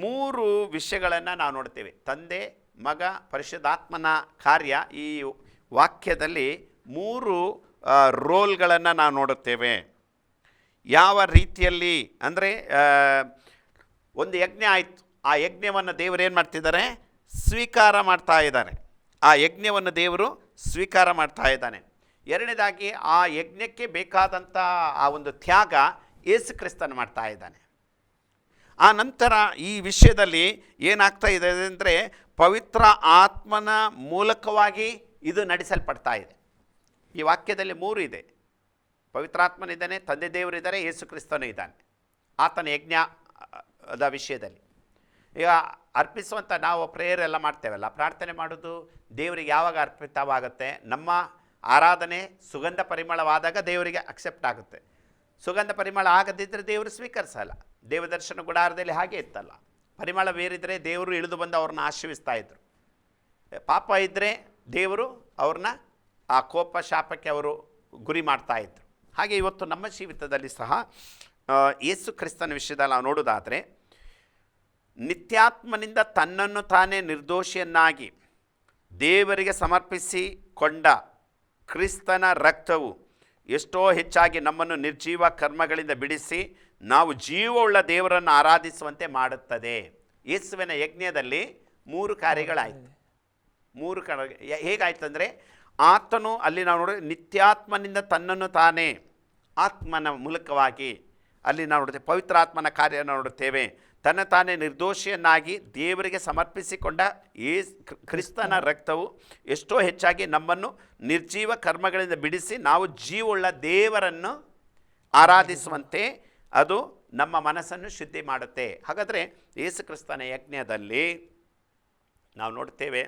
ಮೂರು ವಿಷಯಗಳನ್ನು ನಾವು ನೋಡ್ತೇವೆ. ತಂದೆ, ಮಗ ಪರಿಷದಾತ್ಮನ ಕಾರ್ಯ ಈ ವಾಕ್ಯದಲ್ಲಿ ಮೂರು ರೋಲ್ಗಳನ್ನು ನಾವು ನೋಡುತ್ತೇವೆ. ಯಾವ ರೀತಿಯಲ್ಲಿ ಅಂದರೆ ಒಂದು ಯಜ್ಞ ಆಯಿತು. ಆ ಯಜ್ಞವನ್ನು ದೇವರು ಏನು ಮಾಡ್ತಿದ್ದಾರೆ? ಸ್ವೀಕಾರ ಮಾಡ್ತಾ ಇದ್ದಾನೆ ಆ ಯಜ್ಞವನ್ನು ದೇವರು ಸ್ವೀಕಾರ ಮಾಡ್ತಾ ಇದ್ದಾನೆ. ಎರಡನೇದಾಗಿ ಆ ಯಜ್ಞಕ್ಕೆ ಬೇಕಾದಂಥ ಆ ಒಂದು ತ್ಯಾಗ ಯೇಸು ಕ್ರಿಸ್ತನ್ ಮಾಡ್ತಾ ಇದ್ದಾನೆ. ಆ ನಂತರ ಈ ವಿಷಯದಲ್ಲಿ ಏನಾಗ್ತಾ ಇದೆ ಅಂದರೆ ಪವಿತ್ರ ಆತ್ಮನ ಮೂಲಕವಾಗಿ ಇದು ನಡೆಸಲ್ಪಡ್ತಾ ಇದೆ. ಈ ವಾಕ್ಯದಲ್ಲಿ ಮೂರು ಇದೆ. ಪವಿತ್ರಾತ್ಮನಿದ್ದಾನೆ ತಂದೆ ದೇವರಿದ್ದಾರೆ ಯೇಸು ಕ್ರಿಸ್ತನೂ ಇದ್ದಾನೆ. ಆತನ ಯಜ್ಞದ ವಿಷಯದಲ್ಲಿ. ಈಗ ಅರ್ಪಿಸುವಂಥ ನಾವು ಪ್ರೇಯರ್ ಎಲ್ಲ ಮಾಡ್ತೇವಲ್ಲ, ಪ್ರಾರ್ಥನೆ ಮಾಡೋದು ದೇವರಿಗೆ ಯಾವಾಗ ಅರ್ಪಿತವಾಗುತ್ತೆ? ನಮ್ಮ ಆರಾಧನೆ ಸುಗಂಧ ಪರಿಮಳವಾದಾಗ ದೇವರಿಗೆ ಅಕ್ಸೆಪ್ಟ್ ಆಗುತ್ತೆ. ಸುಗಂಧ ಪರಿಮಳ ಆಗದಿದ್ದರೆ ದೇವರು ಸ್ವೀಕರಿಸಲ್ಲ. ದೇವದರ್ಶನ ಗುಡಾರದಲ್ಲಿ ಹಾಗೆ ಇತ್ತಲ್ಲ. ಪರಿಮಳ ಬೇರಿದ್ದರೆ ದೇವರು ಇಳಿದು ಬಂದು ಅವ್ರನ್ನ ಆಶೀರ್ವಿಸ್ತಾ ಇದ್ರು. ಪಾಪ ಇದ್ದರೆ ದೇವರು ಅವ್ರನ್ನ ಆ ಕೋಪ ಶಾಪಕ್ಕೆ ಅವರು ಗುರಿ ಮಾಡ್ತಾ ಇದ್ರು. ಹಾಗೆ ಇವತ್ತು ನಮ್ಮ ಜೀವಿತದಲ್ಲಿ ಸಹ ಯೇಸು ಕ್ರಿಸ್ತನ ವಿಷಯದಲ್ಲಿ ನಾವು ನೋಡೋದಾದರೆ, ನಿತ್ಯಾತ್ಮನಿಂದ ತನ್ನನ್ನು ತಾನೇ ನಿರ್ದೋಷಿಯನ್ನಾಗಿ ದೇವರಿಗೆ ಸಮರ್ಪಿಸಿಕೊಂಡ ಕ್ರಿಸ್ತನ ರಕ್ತವು ಎಷ್ಟೋ ಹೆಚ್ಚಾಗಿ ನಮ್ಮನ್ನು ನಿರ್ಜೀವ ಕರ್ಮಗಳಿಂದ ಬಿಡಿಸಿ ನಾವು ಜೀವವುಳ್ಳ ದೇವರನ್ನು ಆರಾಧಿಸುವಂತೆ ಮಾಡುತ್ತದೆ. ಯೇಸುವಿನ ಯಜ್ಞದಲ್ಲಿ ಮೂರು ಕಾರ್ಯಗಳಾಯಿತು. ಮೂರು ಕಣ ಯ- ಹೇಗಾಯ್ತಂದರೆ ಆತನು ಅಲ್ಲಿ ನಾವು ನೋಡಿದ್ರೆ ನಿತ್ಯಾತ್ಮನಿಂದ ತನ್ನನ್ನು ತಾನೇ ಆತ್ಮನ ಮೂಲಕವಾಗಿ ಅಲ್ಲಿ ನಾವು ನೋಡುತ್ತೇವೆ, ಪವಿತ್ರಾತ್ಮನ ಕಾರ್ಯ ನೋಡುತ್ತೇವೆ. ತನ್ನ ತಾನೇ ನಿರ್ದೋಷಿಯನ್ನಾಗಿ ದೇವರಿಗೆ ಸಮರ್ಪಿಸಿಕೊಂಡ ಈ ಕ್ರಿಸ್ತನ ರಕ್ತವು ಎಷ್ಟೋ ಹೆಚ್ಚಾಗಿ ನಮ್ಮನ್ನು ನಿರ್ಜೀವ ಕರ್ಮಗಳಿಂದ ಬಿಡಿಸಿ ನಾವು ಜೀವವುಳ್ಳ ದೇವರನ್ನು ಆರಾಧಿಸುವಂತೆ ಅದು ನಮ್ಮ ಮನಸ್ಸನ್ನು ಶುದ್ಧಿ ಮಾಡುತ್ತೆ. ಹಾಗಾದರೆ ಯೇಸು ಕ್ರಿಸ್ತನ ಯಜ್ಞದಲ್ಲಿ ನಾವು ನೋಡ್ತೇವೆ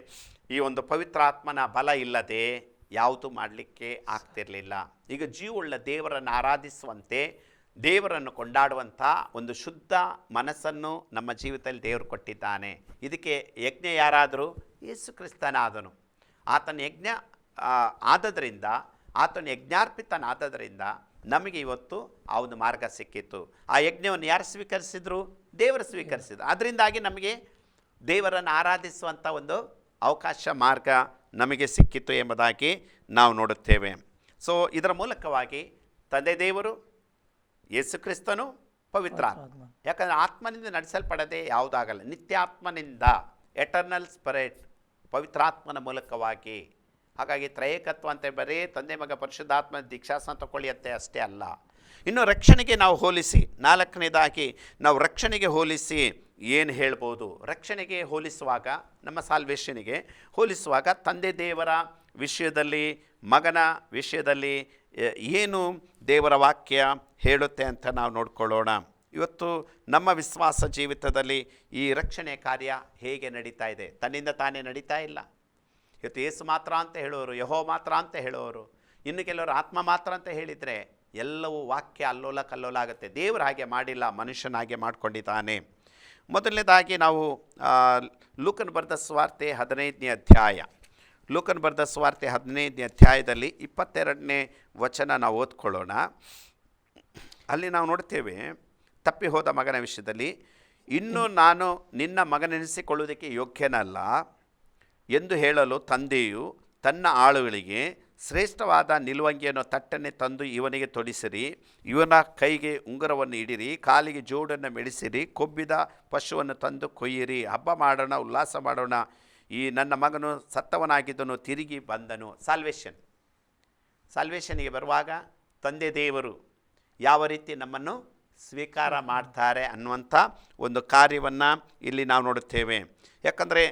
ಈ ಒಂದು ಪವಿತ್ರಾತ್ಮನ ಬಲ ಇಲ್ಲದೆ ಯಾವುದು ಮಾಡಲಿಕ್ಕೆ ಆಗ್ತಿರಲಿಲ್ಲ. ಈಗ ಜೀವವುಳ್ಳ ದೇವರನ್ನು ಆರಾಧಿಸುವಂತೆ ದೇವರನ್ನು ಕೊಂಡಾಡುವಂಥ ಒಂದು ಶುದ್ಧ ಮನಸ್ಸನ್ನು ನಮ್ಮ ಜೀವಿತದಲ್ಲಿ ದೇವರು ಕೊಟ್ಟಿದ್ದಾನೆ. ಇದಕ್ಕೆ ಯಜ್ಞ ಯಾರಾದರೂ? ಯೇಸು ಕ್ರಿಸ್ತನಾದನು. ಆತನ ಯಜ್ಞ ಆದದರಿಂದ, ಆತನ ಯಜ್ಞಾರ್ಪಿತನಾದದರಿಂದ ನಮಗೆ ಇವತ್ತು ಆ ಒಂದು ಮಾರ್ಗ ಸಿಕ್ಕಿತ್ತು. ಆ ಯಜ್ಞವನ್ನು ಯಾರು ಸ್ವೀಕರಿಸಿದ್ರು? ದೇವರು ಸ್ವೀಕರಿಸಿದ್ರು. ಅದರಿಂದಾಗಿ ನಮಗೆ ದೇವರನ್ನು ಆರಾಧಿಸುವಂಥ ಒಂದು ಅವಕಾಶ, ಮಾರ್ಗ ನಮಗೆ ಸಿಕ್ಕಿತ್ತು ಎಂಬುದಾಗಿ ನಾವು ನೋಡುತ್ತೇವೆ. ಸೊ, ಇದರ ಮೂಲಕವಾಗಿ ತಂದೆ ದೇವರು ಯೇಸು ಕ್ರಿಸ್ತನು ಪವಿತ್ರ ಆತ್ಮ ಯಾಕಂದರೆ ಆತ್ಮನಿಂದ ನಡೆಸಲ್ಪಡದೆ ಯಾವುದಾಗಲ್ಲ ನಿತ್ಯಾತ್ಮನಿಂದ ಎಟರ್ನಲ್ ಸ್ಪಿರಿಟ್ ಪವಿತ್ರಾತ್ಮನ ಮೂಲಕವಾಗಿ. ಹಾಗಾಗಿ ತ್ರಯೇಕತ್ವ ಅಂತ ಬರೀ ತಂದೆ ಮಗ ಪರಿಶುದ್ಧಾತ್ಮ ದೀಕ್ಷಾಸನ ತಗೊಳ್ಳಿ ಅಂತೆ ಅಷ್ಟೇ ಅಲ್ಲ. ಇನ್ನು ರಕ್ಷಣೆಗೆ ನಾವು ಹೋಲಿಸಿ ನಾಲ್ಕನೇದಾಗಿ ನಾವು ರಕ್ಷಣೆಗೆ ಹೋಲಿಸಿ ಏನು ಹೇಳ್ಬೋದು? ರಕ್ಷಣೆಗೆ ಹೋಲಿಸುವಾಗ ನಮ್ಮ ಸಾಲ್ವೇಷನಿಗೆ ಹೋಲಿಸುವಾಗ ತಂದೆ ದೇವರ ವಿಷಯದಲ್ಲಿ ಮಗನ ವಿಷಯದಲ್ಲಿ ಏನು ದೇವರ ವಾಕ್ಯ ಹೇಳುತ್ತೆ ಅಂತ ನಾವು ನೋಡ್ಕೊಳ್ಳೋಣ. ಇವತ್ತು ನಮ್ಮ ವಿಶ್ವಾಸ ಜೀವಿತದಲ್ಲಿ ಈ ರಕ್ಷಣೆ ಕಾರ್ಯ ಹೇಗೆ ನಡೀತಾ ಇದೆ? ತನ್ನಿಂದ ತಾನೇ ನಡೀತಾ ಇಲ್ಲ. ಇವತ್ತು ಏಸು ಮಾತ್ರ ಅಂತ ಹೇಳೋರು ಯಹೋ ಮಾತ್ರ ಅಂತ ಹೇಳೋರು, ಇನ್ನು ಕೆಲವರು ಆತ್ಮ ಮಾತ್ರ ಅಂತ ಹೇಳಿದರೆ ಎಲ್ಲವೂ ವಾಕ್ಯ ಅಲ್ಲೋಲ ಕಲ್ಲೋಲ ಆಗುತ್ತೆ ದೇವರು ಹಾಗೆ ಮಾಡಿಲ್ಲ, ಮನುಷ್ಯನ ಹಾಗೆ ಮಾಡ್ಕೊಂಡಿದ್ದಾನೆ. ಮೊದಲನೇದಾಗಿ ನಾವು ಲೂಕನ್ ಬರೆದ ಸ್ವಾರ್ತೆ ಹದಿನೈದನೇ ಅಧ್ಯಾಯ. ಲೂಕನ್ ಬರೆದ ಸ್ವಾರ್ತೆ ಹದಿನೈದನೇ ಅಧ್ಯಾಯದಲ್ಲಿ ಇಪ್ಪತ್ತೆರಡನೇ ವಚನ ನಾವು ಓದ್ಕೊಳ್ಳೋಣ. ಅಲ್ಲಿ ನಾವು ನೋಡ್ತೇವೆ, ತಪ್ಪಿ ಹೋದ ಮಗನ ವಿಷಯದಲ್ಲಿ, ಇನ್ನು ನಾನು ನಿನ್ನ ಮಗನೆನಿಸಿಕೊಳ್ಳುವುದಕ್ಕೆ ಯೋಗ್ಯನಲ್ಲ ಎಂದು ಹೇಳಲು ತಂದೆಯು ತನ್ನ ಆಳುಗಳಿಗೆ, ಶ್ರೇಷ್ಠವಾದ ನಿಲುವಂಗಿಯನ್ನು ತಟ್ಟನೆ ತಂದು ಇವನಿಗೆ ತೊಡಿಸಿರಿ, ಇವನ ಕೈಗೆ ಉಂಗುರವನ್ನು ಇಡಿರಿ, ಕಾಲಿಗೆ ಜೋಡನ್ನು ಮೆಡಿಸಿರಿ, ಕೊಬ್ಬಿದ ಪಶುವನ್ನು ತಂದು ಕೊಯ್ಯಿರಿ, ಹಬ್ಬ ಮಾಡೋಣ, ಉಲ್ಲಾಸ ಮಾಡೋಣ ಈ ನನ್ನ ಮಗನು ಸತ್ತವನಾಗಿದ್ದನು, ತಿರುಗಿ ಬಂದನು. ಸಾಲ್ವೇಷನ್ ಸಾಲ್ವೇಷನ್ಗೆ ಬರುವಾಗ ತಂದೆ ದೇವರು ಯಾವ ರೀತಿ ನಮ್ಮನ್ನು ಸ್ವೀಕಾರ ಮಾಡ್ತಾರೆ ಅನ್ನುವಂಥ ಒಂದು ಕಾರ್ಯವನ್ನು ಇಲ್ಲಿ ನಾವು ನೋಡುತ್ತೇವೆ. ಯಾಕಂದರೆ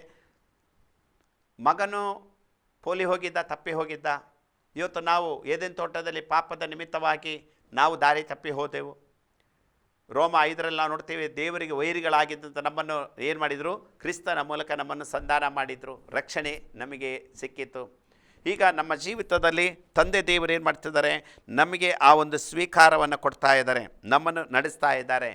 ಮಗನು ಪೋಲಿ ಹೋಗಿದ್ದ, ತಪ್ಪಿ ಹೋಗಿದ್ದ. ಇವತ್ತು ನಾವು ಏದೇನು ತೋಟದಲ್ಲಿ ಪಾಪದ ನಿಮಿತ್ತವಾಗಿ ನಾವು ದಾರಿ ತಪ್ಪಿ ಹೋದೆವು. ರೋಮ ಐದರಲ್ಲಿ ನಾವು ನೋಡ್ತೇವೆ ದೇವರಿಗೆ ವೈರಿಗಳಾಗಿದ್ದಂಥ ನಮ್ಮನ್ನು ಏನು ಮಾಡಿದರು? ಕ್ರಿಸ್ತನ ಮೂಲಕ ನಮ್ಮನ್ನು ಸಂಧಾನ ಮಾಡಿದರು. ರಕ್ಷಣೆ ನಮಗೆ ಸಿಕ್ಕಿತು ಈಗ ನಮ್ಮ ಜೀವಿತದಲ್ಲಿ ತಂದೆ ದೇವರು ಏನು ಮಾಡ್ತಿದ್ದಾರೆ? ನಮಗೆ ಆ ಒಂದು ಸ್ವೀಕಾರವನ್ನು ಕೊಡ್ತಾ ಇದ್ದಾರೆ. ನಮ್ಮನ್ನು ನಡೆಸ್ತಾ ಇದ್ದಾರೆ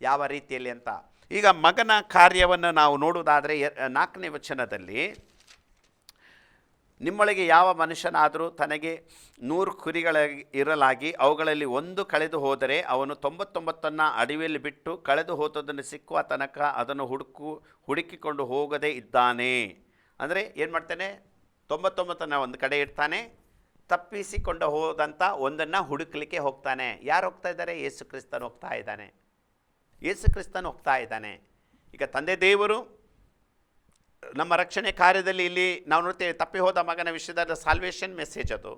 ಯಾವ ರೀತಿಯಲ್ಲಿ ಅಂತ. ಈಗ ಮಗನ ಕಾರ್ಯವನ್ನು ನಾವು ನೋಡುವುದಾದರೆ ನಾಲ್ಕನೇ ವಚನದಲ್ಲಿ ನಿಮ್ಮೊಳಗೆ ಯಾವ ಮನುಷ್ಯನಾದರೂ ತನಗೆ ನೂರು ಕುರಿಗಳ ಇರಲಾಗಿ ಅವುಗಳಲ್ಲಿ ಒಂದು ಕಳೆದು ಹೋದರೆ ಅವನು ತೊಂಬತ್ತೊಂಬತ್ತನ್ನು ಅಡವಿಯಲ್ಲಿ ಬಿಟ್ಟು ಕಳೆದು ಹೋದದನ್ನು ಸಿಕ್ಕುವ ತನಕ ಅದನ್ನು ಹುಡುಕು, ಹುಡುಕಿಕೊಂಡು ಹೋಗದೇ ಇದ್ದಾನೆ. ಅಂದರೆ ಏನು ಮಾಡ್ತಾನೆ? ತೊಂಬತ್ತೊಂಬತ್ತನ್ನು ಒಂದು ಕಡೆ ಇಡ್ತಾನೆ, ತಪ್ಪಿಸಿಕೊಂಡು ಹೋದಂಥ ಒಂದನ್ನು ಹುಡುಕಲಿಕ್ಕೆ ಹೋಗ್ತಾನೆ. ಯಾರು ಹೋಗ್ತಾ ಇದ್ದಾರೆ? ಯೇಸು ಕ್ರಿಸ್ತನು ಹೋಗ್ತಾ ಇದ್ದಾನೆ. ಯೇಸು ಕ್ರಿಸ್ತನು ಹೋಗ್ತಾ ಇದ್ದಾನೆ. ಈಗ ತಂದೆ ದೇವರು ನಮ್ಮ ರಕ್ಷಣೆ ಕಾರ್ಯದಲ್ಲಿ ಇಲ್ಲಿ ನಾವು ನೋಡ್ತೇವೆ ತಪ್ಪಿ ಹೋದ ಮಗನ ವಿಷಯದ ಸಾಲ್ವೇಷನ್ ಮೆಸೇಜ್ ಅದು.